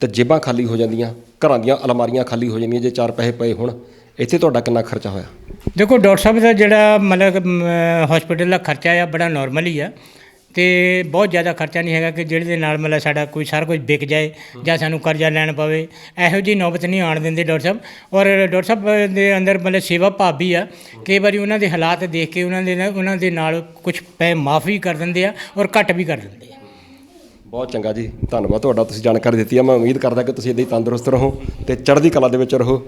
Speaker 1: ਤੇ ਜੇਬਾਂ ਖਾਲੀ ਹੋ ਜਾਂਦੀਆਂ, ਘਰਾਂ ਦੀਆਂ ਅਲਮਾਰੀਆਂ ਖਾਲੀ ਹੋ ਜਾਂਦੀਆਂ ਜੇ ਚਾਰ ਪੈਸੇ ਪਏ ਹੋਣ, ਇੱਥੇ ਤੁਹਾਡਾ ਕਿੰਨਾ ਖਰਚਾ ਹੋਇਆ?
Speaker 2: ਦੇਖੋ, ਡਾਕਟਰ ਸਾਹਿਬ ਦਾ ਜਿਹੜਾ ਮਤਲਬ ਹਸਪੀਟਲ ਦਾ ਖਰਚਾ ਆ, ਬੜਾ ਨਾਰਮਲ ਹੀ ਆ। ਤੇ ਬਹੁਤ ਜ਼ਿਆਦਾ ਖਰਚਾ ਨਹੀਂ ਹੈਗਾ ਕਿ ਜਿਹੜੇ ਦੇ ਨਾਲ ਮਤਲਬ ਸਾਡਾ ਕੋਈ, ਸਾਰਾ ਕੁਝ ਵਿਕ ਜਾਏ ਜਾਂ ਸਾਨੂੰ ਕਰਜ਼ਾ ਲੈਣ ਪਵੇ। ਇਹੋ ਜਿਹੀ ਨੌਬਤ ਨਹੀਂ ਆਣ ਦਿੰਦੇ ਡਾਕਟਰ ਸਾਹਿਬ। ਔਰ ਡਾਕਟਰ ਸਾਹਿਬ ਦੇ ਅੰਦਰ ਮਤਲਬ ਸੇਵਾ ਭਾਵ ਵੀ ਆ। ਕਈ ਵਾਰੀ ਉਹਨਾਂ ਦੇ ਹਾਲਾਤ ਦੇਖ ਕੇ ਉਹਨਾਂ ਦੇ ਉਹਨਾਂ ਦੇ ਨਾਲ ਕੁਝ ਪੈ, ਮਾਫ ਵੀ ਕਰ ਦਿੰਦੇ ਆ ਔਰ ਘੱਟ ਵੀ ਕਰ ਦਿੰਦੇ ਆ।
Speaker 1: ਬਹੁਤ ਚੰਗਾ ਜੀ। ਧੰਨਵਾਦ, ਤੁਹਾਡਾ ਤੁਸੀਂ ਜਾਣਕਾਰੀ ਦਿੱਤੀ ਆ। ਮੈਂ ਉਮੀਦ ਕਰਦਾ ਕਿ ਤੁਸੀਂ ਇਦਾਂ ਹੀ ਤੰਦਰੁਸਤ ਰਹੋ ਤੇ ਚੜ੍ਹਦੀ ਕਲਾ ਦੇ ਵਿੱਚ ਰਹੋ।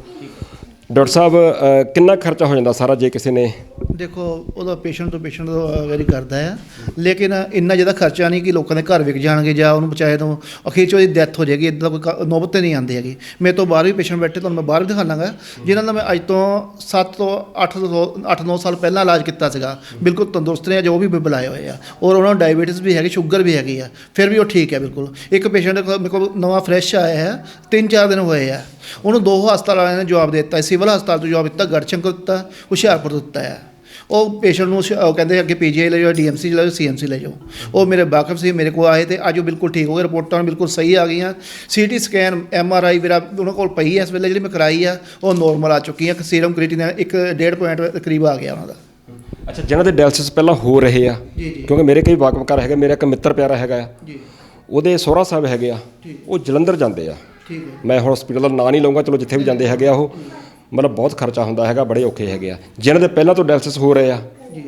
Speaker 1: ਡਾਕਟਰ ਸਾਹਿਬ ਅ, ਕਿੰਨਾ ਖਰਚਾ ਹੋ ਜਾਂਦਾ ਸਾਰਾ ਜੇ ਕਿਸੇ ਨੇ?
Speaker 4: ਦੇਖੋ ਉਹਦਾ ਪੇਸ਼ੈਂਟ ਤੋਂ ਪੇਸ਼ੈਂਟ ਵੈਰੀ ਕਰਦਾ ਹੈ ਲੇਕਿਨ ਇੰਨਾ ਜ਼ਿਆਦਾ ਖਰਚਾ ਨਹੀਂ ਕਿ ਲੋਕਾਂ ਦੇ ਘਰ ਵਿਕ ਜਾਣਗੇ ਜਾਂ ਉਹਨੂੰ ਬਚਾਏ ਤੋਂ ਅਖੀਰ 'ਚ ਉਹਦੀ ਡੈਥ ਹੋ ਜਾਏਗੀ ਇਦਾਂ ਕੋਈ ਕ- ਨੌਬਤ ਤੇ ਨਹੀਂ ਆਉਂਦੀ ਹੈਗੀ। ਮੇਰੇ ਤੋਂ ਬਾਹਰ ਵੀ ਪੇਸ਼ੈਂਟ ਬੈਠੇ ਤੁਹਾਨੂੰ ਮੈਂ ਬਾਹਰ ਵੀ ਦਿਖਾਣਾਗਾ ਜਿਨ੍ਹਾਂ ਦਾ ਮੈਂ ਅੱਜ ਤੋਂ 7 ਤੋਂ 8 ਤੋਂ 8-9 ਸਾਲ ਪਹਿਲਾਂ ਇਲਾਜ ਕੀਤਾ ਸੀਗਾ। ਬਿਲਕੁਲ ਤੰਦਰੁਸਤ ਨੇ ਜੋ ਵੀ ਬੁਲਾਏ ਹੋਏ ਆ। ਔਰ ਉਹਨਾਂ ਨੂੰ ਡਾਇਬੀਟਿਸ ਵੀ ਹੈਗੀ ਸ਼ੂਗਰ ਵੀ ਹੈਗੀ ਆ। ਫਿਰ ਵੀ ਉਹ ਠੀਕ ਹੈ ਬਿਲਕੁਲ। ਇੱਕ ਪੇਸ਼ੈਂਟ ਮੇਰੇ ਕੋਲ ਨਵਾਂ ਫਰੈਸ਼ ਆਇਆ ਹੈ ਤਿੰਨ ਚਾਰ ਦਿਨ ਹੋਏ ਆ। ਉਹਨੂੰ ਦੋ ਹਸਪਤਾਲ ਵਾਲਿਆਂ ਨੇ ਜਵਾਬ ਦੇ ਦਿੱਤਾ ਸਿਵਲ ਹਸਪਤਾਲ ਤੋਂ ਜਵਾਬ ਦਿੱਤਾ ਗੜਸ਼ੰਕਰ ਦਿੱਤਾ ਹੁਸ਼ਿਆਰਪੁਰ ਤੋਂ ਦਿੱਤਾ ਹੈ ਉਹ ਪੇਸ਼ੈਂਟ ਨੂੰ ਹੁਸ਼ਿਆ- ਉਹ ਕਹਿੰਦੇ ਅੱਗੇ ਪੀਜੀਆਈ ਲੈ ਜਾਓ ਡੀਐਮਸੀ ਲੈ ਜਾਓ ਸੀਐਮਸੀ ਲੈ ਜਾਓ। ਉਹ ਮੇਰੇ ਵਾਕਫ ਸੀ ਮੇਰੇ ਕੋਲ ਆਏ ਤੇ ਅੱਜ ਉਹ ਬਿਲਕੁਲ ਠੀਕ ਹੋ ਗਏ ਰਿਪੋਰਟਾਂ ਬਿਲਕੁਲ ਸਹੀ ਆ ਗਈਆਂ। ਸੀਟੀ ਸਕੈਨ ਐਮਆਰਆਈ ਮੇਰਾ ਉਹਨਾਂ ਕੋਲ ਪਈ ਹੈ ਇਸ ਵੇਲੇ ਜਿਹੜੀ ਮੈਂ ਕਰਾਈ ਆ ਉਹ ਨੋਰਮਲ ਆ ਚੁੱਕੀ ਆ ਸੀਰਮ ਕ੍ਰੀਟਿਨ ਇੱਕ ਡੇਢ ਪੁਆਇੰਟ ਦੇ ਕਰੀਬ ਆ ਗਿਆ ਉਹਨਾਂ ਦਾ।
Speaker 1: ਅੱਛਾ ਜਿਨ੍ਹਾਂ ਦੇ ਡਾਇਲਸਿਸ ਪਹਿਲਾਂ ਹੋ ਰਹੇ ਆ
Speaker 4: ਜੀ, ਜੀ।
Speaker 1: ਕਿਉਂਕਿ ਮੇਰੇ ਕਈ ਵਾਕਫ ਘਰ ਹੈਗੇ ਮੇਰਾ ਇੱਕ ਮਿੱਤਰ ਪਿਆਰਾ ਹੈਗਾ ਆ।
Speaker 4: ਜੀ।
Speaker 1: ਉਹਦੇ ਸੋਹਰਾ ਸਾਹਿਬ ਹੈਗੇ ਆ ਉਹ ਜਲੰਧਰ ਜਾਂਦੇ ਆ।
Speaker 4: ਠੀਕ ਹੈ।
Speaker 1: ਮੈਂ ਹੁਣ ਹਸਪੀਟਲ ਦਾ ਨਾਂ ਨਹੀਂ ਲਵਾਂਗਾ ਚਲੋ ਜਿੱਥੇ ਵੀ ਜਾਂਦੇ ਹੈਗੇ ਆ ਉਹ। ਮਤਲਬ ਬਹੁਤ ਖਰਚਾ ਹੁੰਦਾ ਹੈਗਾ ਬੜੇ ਔਖੇ ਹੈਗੇ ਆ। ਜਿਨ੍ਹਾਂ ਦੇ ਪਹਿਲਾਂ ਤੋਂ ਡਾਇਲਸਿਸ ਹੋ ਰਹੇ ਆ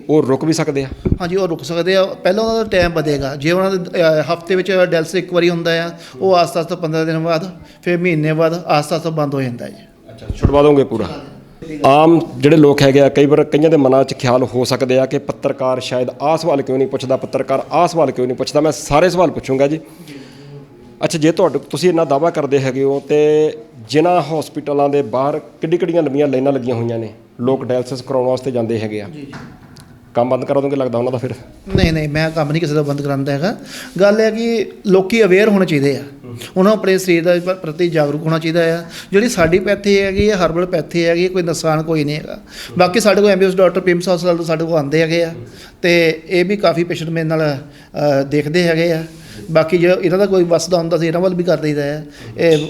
Speaker 1: ਉਹ ਰੁਕ ਵੀ ਸਕਦੇ ਆ।
Speaker 4: ਹਾਂਜੀ ਉਹ ਰੁਕ ਸਕਦੇ ਆ। ਪਹਿਲਾਂ ਉਹਨਾਂ ਦਾ ਟਾਈਮ ਵਧੇਗਾ। ਜੇ ਉਹਨਾਂ ਦੇ ਹਫ਼ਤੇ ਵਿੱਚ ਡੈਲਸ ਇੱਕ ਵਾਰੀ ਹੁੰਦਾ ਆ ਉਹ ਆਸਤਾ ਆਸਤਾ 15 ਦਿਨ ਬਾਅਦ ਫਿਰ ਮਹੀਨੇ ਬਾਅਦ ਆਸਤਾ ਆਸਤਾ ਬੰਦ ਹੋ ਜਾਂਦਾ ਜੀ।
Speaker 1: ਅੱਛਾ ਛੁਡਵਾ ਦੋਗੇ ਪੂਰਾ? ਆਮ ਜਿਹੜੇ ਲੋਕ ਹੈਗੇ ਆ ਕਈ ਵਾਰ ਕਈਆਂ ਦੇ ਮਨਾਂ 'ਚ ਖਿਆਲ ਹੋ ਸਕਦੇ ਆ ਕਿ ਪੱਤਰਕਾਰ ਸ਼ਾਇਦ ਆਹ ਸਵਾਲ ਕਿਉਂ ਨਹੀਂ ਪੁੱਛਦਾ ਪੱਤਰਕਾਰ ਆਹ ਸਵਾਲ ਕਿਉਂ ਨਹੀਂ ਪੁੱਛਦਾ? ਮੈਂ ਸਾਰੇ ਸਵਾਲ ਪੁੱਛੂੰਗਾ ਜੀ। ਅੱਛਾ ਜੇ ਤੁਹਾਡੇ ਤੁਸੀਂ ਇੰਨਾ ਦਾਵਾ ਕਰਦੇ ਹੈਗੇ ਹੋ ਤੇ ਜਿਨ੍ਹਾਂ ਹਸਪੀਟਲਾਂ ਦੇ ਬਾਹਰ ਕਿੱਡੀ ਕਿੱਡੀਆਂ ਲੰਬੀਆਂ ਲਾਈਨਾਂ ਲੱਗੀਆਂ ਹੋਈਆਂ ਨੇ ਲੋਕ ਡਾਇਲਸਿਸ ਕਰਾਉਣ ਵਾਸਤੇ ਜਾਂਦੇ ਹੈਗੇ ਆ। ਕੰਮ ਬੰਦ ਕਰਾ ਦੋਗੇ ਲੱਗਦਾ ਉਹਨਾਂ ਦਾ ਫਿਰ?
Speaker 4: ਨਹੀਂ ਨਹੀਂ ਮੈਂ ਕੰਮ ਨਹੀਂ ਕਿਸੇ ਦਾ ਬੰਦ ਕਰਾਉਂਦਾ ਹੈਗਾ। ਗੱਲ ਇਹ ਹੈ ਕਿ ਲੋਕੀ ਅਵੇਅਰ ਹੋਣੇ ਚਾਹੀਦੇ ਆ। ਉਹਨਾਂ ਨੂੰ ਆਪਣੇ ਸਰੀਰ ਦਾ ਪ- ਪ੍ਰਤੀ ਜਾਗਰੂਕ ਹੋਣਾ ਚਾਹੀਦਾ ਆ। ਜਿਹੜੀ ਸਾਡੀ ਪੈਥੀ ਹੈਗੀ ਹੈ ਹਰਬਲ ਪੈਥੀ ਹੈਗੀ ਹੈ, ਕੋਈ ਨੁਕਸਾਨ ਕੋਈ ਨਹੀਂ ਹੈਗਾ। ਬਾਕੀ ਸਾਡੇ ਕੋਲ ਐਮਬੀਐਸ ਡਾਕਟਰ ਪਿੰਮਸ ਹਸਪਤਾਲ ਤੋਂ ਸਾਡੇ ਕੋਲ ਆਉਂਦੇ ਹੈਗੇ ਆ। ਤੇ ਇਹ ਵੀ ਕਾਫੀ ਪੇਸ਼ੈਂਟ ਮੇਰੇ ਨਾਲ ਅ, ਦੇਖਦੇ ਹੈਗੇ ਆ। ਬਾਕੀ ਜੇ ਇਹਨਾਂ ਦਾ ਕੋਈ ਵਸਦਾ ਹੁੰਦਾ ਸੀ, ਇਹਨਾਂ ਵੱਲ ਵੀ ਕਰ ਦਈਦਾ ਹੈ ਇਹ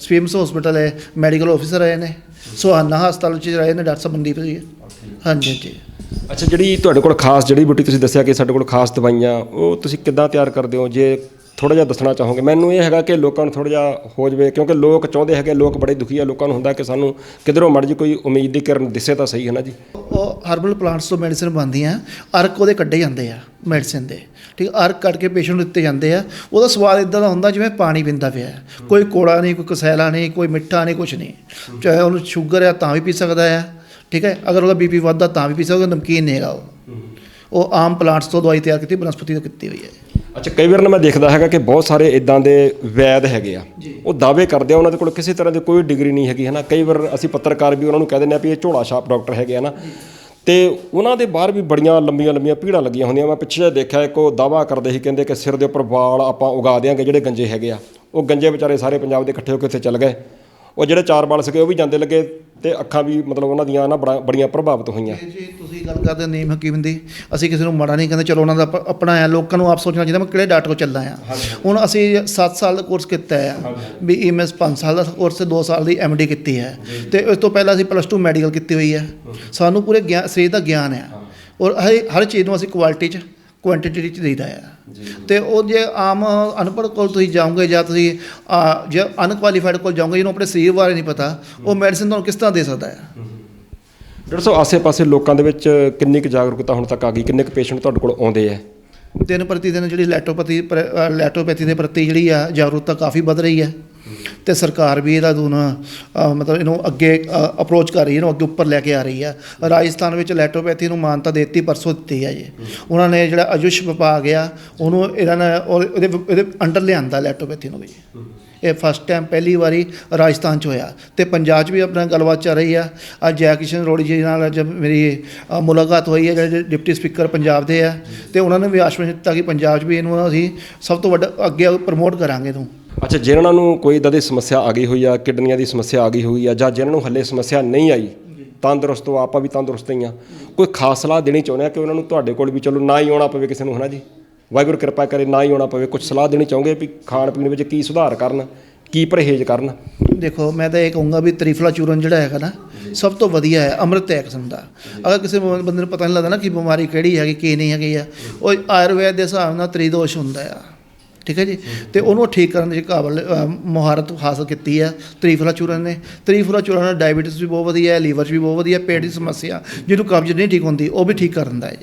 Speaker 4: ਸਵੀਮਸ ਹਸਪੀਟਲ ਹੈ ਮੈਡੀਕਲ ਆਫੀਸਰ ਰਹੇ ਨੇ, ਸੁਹਾਨਾ ਹਸਪਤਾਲ ਚ ਰਹੇ ਨੇ, ਡਾਕਟਰ ਸਾਹਿਬ ਮਨਦੀਪ ਜੀ। ਹਾਂਜੀ ਹਾਂਜੀ।
Speaker 1: ਅੱਛਾ, ਜਿਹੜੀ ਤੁਹਾਡੇ ਕੋਲ ਖਾਸ ਜੜੀ ਬੂਟੀ ਤੁਸੀਂ ਦੱਸਿਆ ਕਿ ਸਾਡੇ ਕੋਲ ਖਾਸ ਦਵਾਈਆਂ, ਉਹ ਤੁਸੀਂ ਕਿੱਦਾਂ ਤਿਆਰ ਕਰਦੇ ਹੋ? ਜੇ ਥੋੜਾ ਜਿਹਾ ਦੱਸਣਾ ਚਾਹੋਗੇ? ਮੈਨੂੰ ਇਹ ਹੈਗਾ ਕਿ ਲੋਕਾਂ ਨੂੰ ਥੋੜਾ ਜਿਹਾ ਹੋ ਜਵੇ ਕਿਉਂਕਿ ਲੋਕ ਚਾਹੁੰਦੇ ਹੈਗੇ ਲੋਕ ਬੜੇ ਦੁਖੀ ਆ ਲੋਕਾਂ ਨੂੰ ਹੁੰਦਾ ਕਿ ਸਾਨੂੰ ਕਿਧਰੋਂ ਮੜ ਜੀ ਕੋਈ ਉਮੀਦ ਦੀ ਕਿਰਨ ਦਿਸੇ ਤਾਂ ਸਹੀ ਹੈ ਨਾ ਜੀ?
Speaker 4: ਉਹ ਹਰਬਲ ਪਲਾਂਟਸ ਤੋਂ ਮੈਡੀਸਿਨ ਬਣਦੀਆਂ ਅਰਕ ਉਹਦੇ ਕੱਢੇ ਜਾਂਦੇ ਆ ਮੈਡੀਸਿਨ ਦੇ। ਠੀਕ ਆ, ਅਰਕ ਕੱਢ ਕੇ ਪੇਸ਼ੈਂਟ ਨੂੰ ਦਿੱਤੇ ਜਾਂਦੇ ਆ। ਉਹਦਾ ਸਵਾਦ ਇਦਾਂ ਦਾ ਹੁੰਦਾ ਜਿਵੇਂ ਪਾਣੀ ਪੀਂਦਾ ਪਿਆ। ਕੋਈ ਕੋੜਾ ਨਹੀਂ ਕੋਈ ਕਸੈਲਾ ਨਹੀਂ ਕੋਈ ਮਿੱਠਾ ਨਹੀਂ ਕੁਝ ਨਹੀਂ। ਚਾਹੇ ਉਹਨੂੰ ਸ਼ੂਗਰ ਹੈ ਤਾਂ ਵੀ ਪੀ ਸਕਦਾ ਹੈ ਠੀਕ ਹੈ? ਅਗਰ ਉਹਦਾ ਬੀਪੀ ਵੱਧਦਾ ਤਾਂ ਵੀ ਪੀ ਸਕਦਾ ਨਮਕੀਨ ਨਹੀਂ ਹੈਗਾ ਉਹ। ਉਹ ਆਮ ਪਲਾਂਟਸ ਤੋਂ ਦਵਾਈ ਤਿਆਰ ਕੀਤੀ ਬਨਸਪਤੀ ਤੋਂ ਕੀਤੀ ਹੋਈ ਹੈ।
Speaker 1: ਅੱਛਾ ਕਈ ਵਾਰ ਨਾ ਮੈਂ ਦੇਖਦਾ ਹੈਗਾ ਕਿ ਬਹੁਤ ਸਾਰੇ ਇਦਾਂ ਦੇ ਵੈਦ ਹੈਗੇ ਆ। ਉਹ ਦਾਅਵੇ ਕਰਦੇ ਆ ਉਹਨਾਂ ਦੇ ਕੋਲ ਕਿਸੇ ਤਰ੍ਹਾਂ ਦੀ ਕੋਈ ਡਿਗਰੀ ਨਹੀਂ ਹੈਗੀ ਹੈ ਨਾ ਕਈ ਵਾਰ ਅਸੀਂ ਪੱਤਰਕਾਰ ਵੀ ਉਹਨਾਂ ਨੂੰ ਕਹਿ ਦਿੰਦੇ ਆ ਵੀ ਇਹ ਝੋਲਾ ਛਾਪ ਡਾਕਟਰ ਹੈਗੇ ਆ ਨਾ ਤੇ ਉਹਨਾਂ ਦੇ ਬਾਹਰ ਵੀ ਬੜੀਆਂ ਲੰਬੀਆਂ ਲੰਬੀਆਂ ਪੀੜਾਂ ਲੱਗੀਆਂ ਹੁੰਦੀਆਂ। ਮੈਂ ਪਿੱਛੇ ਦੇਖਿਆ ਇੱਕ ਉਹ ਦਾਵਾ ਕਰਦੇ ਸੀ ਕਹਿੰਦੇ ਕਿ ਸਿਰ ਦੇ ਉੱਪਰ ਵਾਲ ਆਪਾਂ ਉਗਾ ਦਿਆਂਗੇ ਜਿਹੜੇ ਗੰਜੇ ਹੈਗੇ ਆ। ਉਹ ਗੰਜੇ ਵਿਚਾਰੇ ਸਾਰੇ ਪੰਜਾਬ ਦੇ ਇਕੱਠੇ ਹੋ ਕੇ ਉੱਥੇ ਚੱਲ ਗਏ। ਉਹ ਜਿਹੜੇ ਚਾਰ ਵਾਲ ਸੀਗੇ ਉਹ ਵੀ ਜਾਂਦੇ ਲੱਗੇ ਤੇ ਅੱਖਾਂ ਵੀ ਮਤਲਬ ਉਹਨਾਂ ਦੀਆਂ ਨਾ ਬੜਾ- ਬੜੀਆਂ ਪ੍ਰਭਾਵਿਤ ਹੋਈਆਂ।
Speaker 4: ਜੀ ਤੁਸੀਂ ਗੱਲ ਕਰਦੇ ਨੀਮ ਹਕੀਮ ਦੀ। ਅਸੀਂ ਕਿਸੇ ਨੂੰ ਮਾੜਾ ਨਹੀਂ ਕਹਿੰਦੇ ਚਲੋ ਉਹਨਾਂ ਦਾ ਆਪ- ਆਪਣਾ ਹੈ ਲੋਕਾਂ ਨੂੰ ਆਪ ਸੋਚਣਾ ਚਾਹੀਦਾ ਮੈਂ ਕਿਹੜੇ ਡਾਕਟਰ ਕੋਲ ਚੱਲਦਾ ਆ। ਹੁਣ ਅਸੀਂ 7 ਸਾਲ ਦਾ ਕੋਰਸ ਕੀਤਾ ਹੈ ਵੀ ਈਐਮਐਸ 5 ਸਾਲ ਦਾ ਕੋਰਸ ਤੇ 2 ਸਾਲ ਦੀ ਐਮਡੀ ਕੀਤੀ ਹੈ ਤੇ ਇਸ ਤੋਂ ਪਹਿਲਾਂ ਅਸੀਂ ਪਲੱਸ 2 ਮੈਡੀਕਲ ਕੀਤੀ ਹੋਈ ਹੈ। ਸਾਨੂੰ ਪੂਰੇ ਗਿਆਨ ਸਰੀਰ ਦਾ ਗਿਆਨ ਹੈ। ਔਰ ਹਰ ਚੀਜ਼ ਨੂੰ ਅਸੀਂ ਕੁਆਲਿਟੀ ਚ ਕੁਆਂਟੀਟੀ ਚ ਦੇਈਦਾ ਆ। ਤੇ ਉਹ ਜੇ ਆਮ ਅਨਪੜ੍ਹ ਕੋਲ ਤੁਸੀਂ ਜਾਓਗੇ ਜਾਂ ਤੁਸੀਂ ਜੇ ਅਨਕੁਆਲੀਫਾਈਡ ਕੋਲ ਜਾਓਗੇ ਜਿਹਨੂੰ ਆਪਣੇ ਸਰੀਰ ਬਾਰੇ ਨਹੀਂ ਪਤਾ ਉਹ ਮੈਡੀਸਿਨ ਤੁਹਾਨੂੰ ਕਿਸ ਤਰ੍ਹਾਂ ਦੇ ਸਕਦਾ ਹੈ
Speaker 1: ਡਾਕਟਰ ਸਾਹਿਬ ਆਸੇ-ਪਾਸੇ ਲੋਕਾਂ ਦੇ ਵਿੱਚ ਕਿੰਨੀ ਕੁ ਜਾਗਰੂਕਤਾ ਹੁਣ ਤੱਕ ਆ ਗਈ? ਕਿੰਨੇ ਕੁ ਪੇਸ਼ੈਂਟ ਤੁਹਾਡੇ ਕੋਲ ਆਉਂਦੇ ਆ?
Speaker 4: ਦਿਨ ਪ੍ਰਤੀ ਦਿਨ ਜਿਹੜੀ ਲੈਟੋਪੈਥੀ ਲੈਟੋਪੈਥੀ ਦੇ ਪ੍ਰਤੀ ਜਿਹੜੀ ਆ ਜਾਗਰੂਕਤਾ ਕਾਫੀ ਵੱਧ ਰਹੀ ਹੈ ਤੇ ਸਰਕਾਰ ਵੀ ਇਹਦਾ ਦੂਨ ਮਤਲਬ ਇਹਨੂੰ ਅੱਗੇ ਅਪਰੋਚ ਕਰ ਰਹੀ ਹੈ, ਇਹਨੂੰ ਅੱਗੇ ਉੱਪਰ ਲੈ ਕੇ ਆ ਰਹੀ ਹੈ। ਰਾਜਸਥਾਨ ਵਿੱਚ ਲੈਟੋਪੈਥੀ ਨੂੰ ਮਾਨਤਾ ਦੇ ਦਿੱਤੀ ਪਰਸੋਂ ਦਿੱਤੀ ਹੈ ਜੀ। ਉਹਨਾਂ ਨੇ ਜਿਹੜਾ ਆਯੁਸ਼ ਵਿਭਾਗ ਆ, ਉਹਨੂੰ ਇਹਨਾਂ ਨੇ ਉਹ- ਉਹਦੇ ਇਹਦੇ ਅੰਡਰ ਲਿਆਂਦਾ ਲੈਟੋਪੈਥੀ ਨੂੰ ਵੀ। ਇਹ ਫਸਟ ਟਾਈਮ ਪਹਿਲੀ ਵਾਰੀ ਰਾਜਸਥਾਨ 'ਚ ਹੋਇਆ। ਤੇ ਪੰਜਾਬ 'ਚ ਵੀ ਆਪਣਾ ਗੱਲਬਾਤ ਚੱਲ ਰਹੀ ਆ। ਅੱਜ ਜੈ ਕਿਸ਼ਨ ਰੋੜੀ ਜੀ ਨਾਲ ਜਦ ਮੇਰੀ ਮੁਲਾਕਾਤ ਹੋਈ ਹੈ, ਜਿਹੜੇ ਡਿਪਟੀ ਸਪੀਕਰ ਪੰਜਾਬ ਦੇ ਆ। ਤੇ ਉਹਨਾਂ ਨੇ ਵੀ ਆਸ਼ਵਾਸਨ ਦਿੱਤਾ ਕਿ ਪੰਜਾਬ 'ਚ ਵੀ ਇਹਨੂੰ ਅਸੀਂ ਸਭ ਤੋਂ ਵੱਡਾ ਅੱਗੇ ਪ੍ਰਮੋਟ ਕਰਾਂਗੇ ਇਹਨੂੰ।
Speaker 1: ਅੱਛਾ ਜਿਨ੍ਹਾਂ ਨੂੰ ਕੋਈ ਇਦਾਂ ਦੀ ਸਮੱਸਿਆ ਆ ਗਈ ਹੋਈ ਆ ਕਿਡਨੀਆਂ ਦੀ ਸਮੱਸਿਆ ਆ ਗਈ ਹੋਈ ਆ ਜਾਂ ਜਿਨ੍ਹਾਂ ਨੂੰ ਹੱਲੇ ਸਮੱਸਿਆ ਨਹੀਂ ਆਈ ਤੰਦਰੁਸਤ ਹੋ ਆਪਾਂ ਵੀ ਤੰਦਰੁਸਤ ਹੀ ਆ ਕੋਈ ਖਾਸ ਸਲਾਹ ਦੇਣੀ ਚਾਹੁੰਦੇ ਆ ਕਿ ਉਹਨਾਂ ਨੂੰ ਤੁਹਾਡੇ ਕੋਲ ਵੀ ਚਲੋ ਨਾ ਹੀ ਆਉਣਾ ਪਵੇ ਕਿਸੇ ਨੂੰ ਹਨਾ ਜੀ? ਵਾਹਿਗੁਰੂ ਕਿਰਪਾ ਕਰੇ ਨਾ ਹੀ ਆਉਣਾ ਪਵੇ ਕੁਝ ਸਲਾਹ ਦੇਣੀ ਚਾਹੋਗੇ ਵੀ ਖਾਣ ਪੀਣ ਵਿੱਚ ਕੀ ਸੁਧਾਰ ਕਰਨ ਕੀ ਪਰਹੇਜ਼ ਕਰਨ?
Speaker 4: ਦੇਖੋ ਮੈਂ ਤਾਂ ਇਹ ਕਹੂੰਗਾ ਵੀ ਤਰੀਫਲਾ ਚੂਰਨ ਜਿਹੜਾ ਹੈਗਾ ਨਾ ਸਭ ਤੋਂ ਵਧੀਆ ਹੈ ਅੰਮ੍ਰਿਤ ਹੈ ਕਿਸਮ ਦਾ। ਅਗਰ ਕਿਸੇ ਬੰਦੇ ਨੂੰ ਪਤਾ ਨਹੀਂ ਲੱਗਦਾ ਨਾ ਕਿ ਬਿਮਾਰੀ ਕਿਹੜੀ ਹੈਗੀ ਕੀ ਨਹੀਂ ਹੈਗੀ ਆ ਉਹ ਆਯੁਰਵੇਦ ਦੇ ਹਿਸਾਬ ਨਾਲ ਤ੍ਰਿਦੋਸ਼ ਹੁੰਦਾ ਆ। ਠੀਕ ਹੈ ਜੀ? ਤੇ ਉਹਨੂੰ ਠੀਕ ਕਰਨ ਦੀ ਕਾਬਲ ਮੁਹਾਰਤ ਹਾਸਲ ਕੀਤੀ ਹੈ। ਤ੍ਰਿਫਲਾ ਚੂਰਨ ਨੇ। ਤ੍ਰਿਫਲਾ ਚੂਰਨ ਨਾਲ ਡਾਇਬੀਟਿਸ ਵੀ ਬਹੁਤ ਵਧੀਆ ਹੈ ਲੀਵਰ ਵੀ ਬਹੁਤ ਵਧੀਆ ਪੇਟ ਦੀ ਸਮੱਸਿਆ ਜਿਹਨੂੰ ਕਬਜ਼ ਨਹੀਂ ਠੀਕ ਹੁੰਦੀ ਉਹ ਵੀ ਠੀਕ ਕਰ ਦਿੰਦਾ ਹੈ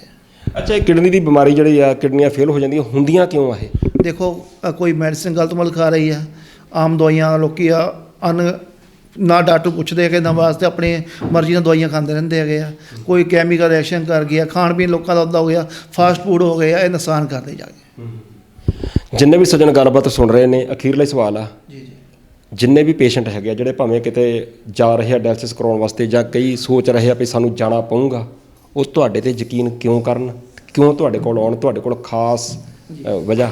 Speaker 1: ਅੱਛਾ ਇਹ ਕਿਡਨੀ ਦੀ ਬਿਮਾਰੀ ਜਿਹੜੀ ਆ ਕਿਡਨੀਆਂ ਫੇਲ ਹੋ ਜਾਂਦੀਆਂ ਹੁੰਦੀਆਂ ਕਿਉਂ ਆ ਇਹ?
Speaker 4: ਦੇਖੋ ਕੋਈ ਮੈਡੀਸਿਨ ਗਲਤ ਮੁੱਲ ਖਾ ਰਹੀ ਆ ਆਮ ਦਵਾਈਆਂ ਲੋਕੀ ਆ ਅਨ ਨਾ ਡਾਕਟਰ ਪੁੱਛਦੇ ਹੈਗੇ ਨਾ ਵਾਸਤੇ ਆਪਣੀ ਮਰਜ਼ੀ ਨਾਲ ਦਵਾਈਆਂ ਖਾਂਦੇ ਰਹਿੰਦੇ ਹੈਗੇ ਆ। ਕੋਈ ਕੈਮੀਕਲ ਰਿਐਕਸ਼ਨ ਕਰ ਗਿਆ ਖਾਣ ਪੀਣ ਲੋਕਾਂ ਦਾ ਉੱਦਾਂ ਹੋ ਗਿਆ ਫਾਸਟ ਫੂਡ ਹੋ ਗਿਆ ਇਹ ਨੁਕਸਾਨ ਕਰਦੇ ਜਾ ਕੇ।
Speaker 1: ਜਿੰਨੇ ਵੀ ਸੱਜਣ ਗੱਲਬਾਤ ਸੁਣ ਰਹੇ ਨੇ ਅਖੀਰਲਾ ਹੀ ਸਵਾਲ ਆ।
Speaker 4: ਜੀ ਜੀ।
Speaker 1: ਜਿੰਨੇ ਵੀ ਪੇਸ਼ੈਂਟ ਹੈਗੇ ਆ ਜਿਹੜੇ ਭਾਵੇਂ ਕਿਤੇ ਜਾ ਰਹੇ ਆ ਡਾਇਲਿਸਿਸ ਕਰਾਉਣ ਵਾਸਤੇ ਜਾਂ ਕਈ ਸੋਚ ਰਹੇ ਆ ਵੀ ਸਾਨੂੰ ਜਾਣਾ ਪਊਗਾ ਉਹ ਤੁਹਾਡੇ ਤੇ ਯਕੀਨ ਕਿਉਂ ਕਰਨ? ਕਿਉਂ ਤੁਹਾਡੇ ਕੋਲ ਆਉਣ? ਤੁਹਾਡੇ ਕੋਲ ਖਾਸ ਵਜ੍ਹਾ।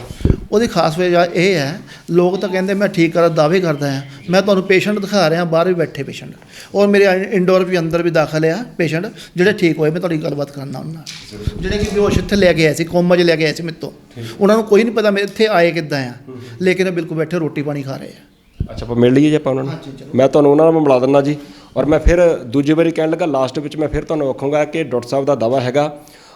Speaker 4: ਉਹਦੀ ਖਾਸ ਵਜ੍ਹਾ ਇਹ ਹੈ ਲੋਕ ਤਾਂ ਕਹਿੰਦੇ ਮੈਂ ਠੀਕ ਕਰਾਂ ਦਾਅਵੇ ਕਰਦਾ ਹਾਂ ਮੈਂ ਤੁਹਾਨੂੰ ਪੇਸ਼ੈਂਟ ਦਿਖਾ ਰਿਹਾ ਬਾਹਰ ਵੀ ਬੈਠੇ ਪੇਸ਼ੈਂਟ ਔਰ ਮੇਰੇ ਇੰਡੋਰ ਵੀ ਅੰਦਰ ਵੀ ਦਾਖਲ ਆ ਪੇਸ਼ੈਂਟ ਜਿਹੜੇ ਠੀਕ ਹੋਏ ਮੈਂ ਤੁਹਾਡੀ ਗੱਲਬਾਤ ਕਰਨਾ ਉਹਨਾਂ ਨਾਲ। ਜਿਹੜੇ ਕਿ ਬੇਹੋਸ਼ ਇੱਥੇ ਲੈ ਕੇ ਆਏ ਸੀ ਕੋਮਾ 'ਚ ਲੈ ਕੇ ਆਏ ਸੀ ਮੇਰੇ ਤੋਂ ਉਹਨਾਂ ਨੂੰ ਕੋਈ ਨਹੀਂ ਪਤਾ ਮੈਂ ਇੱਥੇ ਆਏ ਕਿੱਦਾਂ ਆ। ਲੇਕਿਨ ਇਹ ਬਿਲਕੁਲ ਬੈਠੇ ਰੋਟੀ ਪਾਣੀ ਖਾ ਰਹੇ ਆ।
Speaker 1: ਅੱਛਾ ਆਪਾਂ ਮਿਲ ਲਈਏ ਜੀ ਆਪਾਂ ਉਹਨਾਂ ਨੂੰ। ਮੈਂ ਤੁਹਾਨੂੰ ਉਹਨਾਂ ਨਾਲ ਮਿਲਾ ਦਿੰਦਾ ਜੀ। ਔਰ ਮੈਂ ਫਿਰ ਦੂਜੀ ਵਾਰੀ ਕਹਿਣ ਲੱਗਾ ਲਾਸਟ ਵਿੱਚ ਮੈਂ ਫਿਰ ਤੁਹਾਨੂੰ ਆਖੂੰਗਾ ਕਿ ਡਾਕਟਰ ਸਾਹਿਬ ਦਾ ਦਾਵਾ ਹੈਗਾ।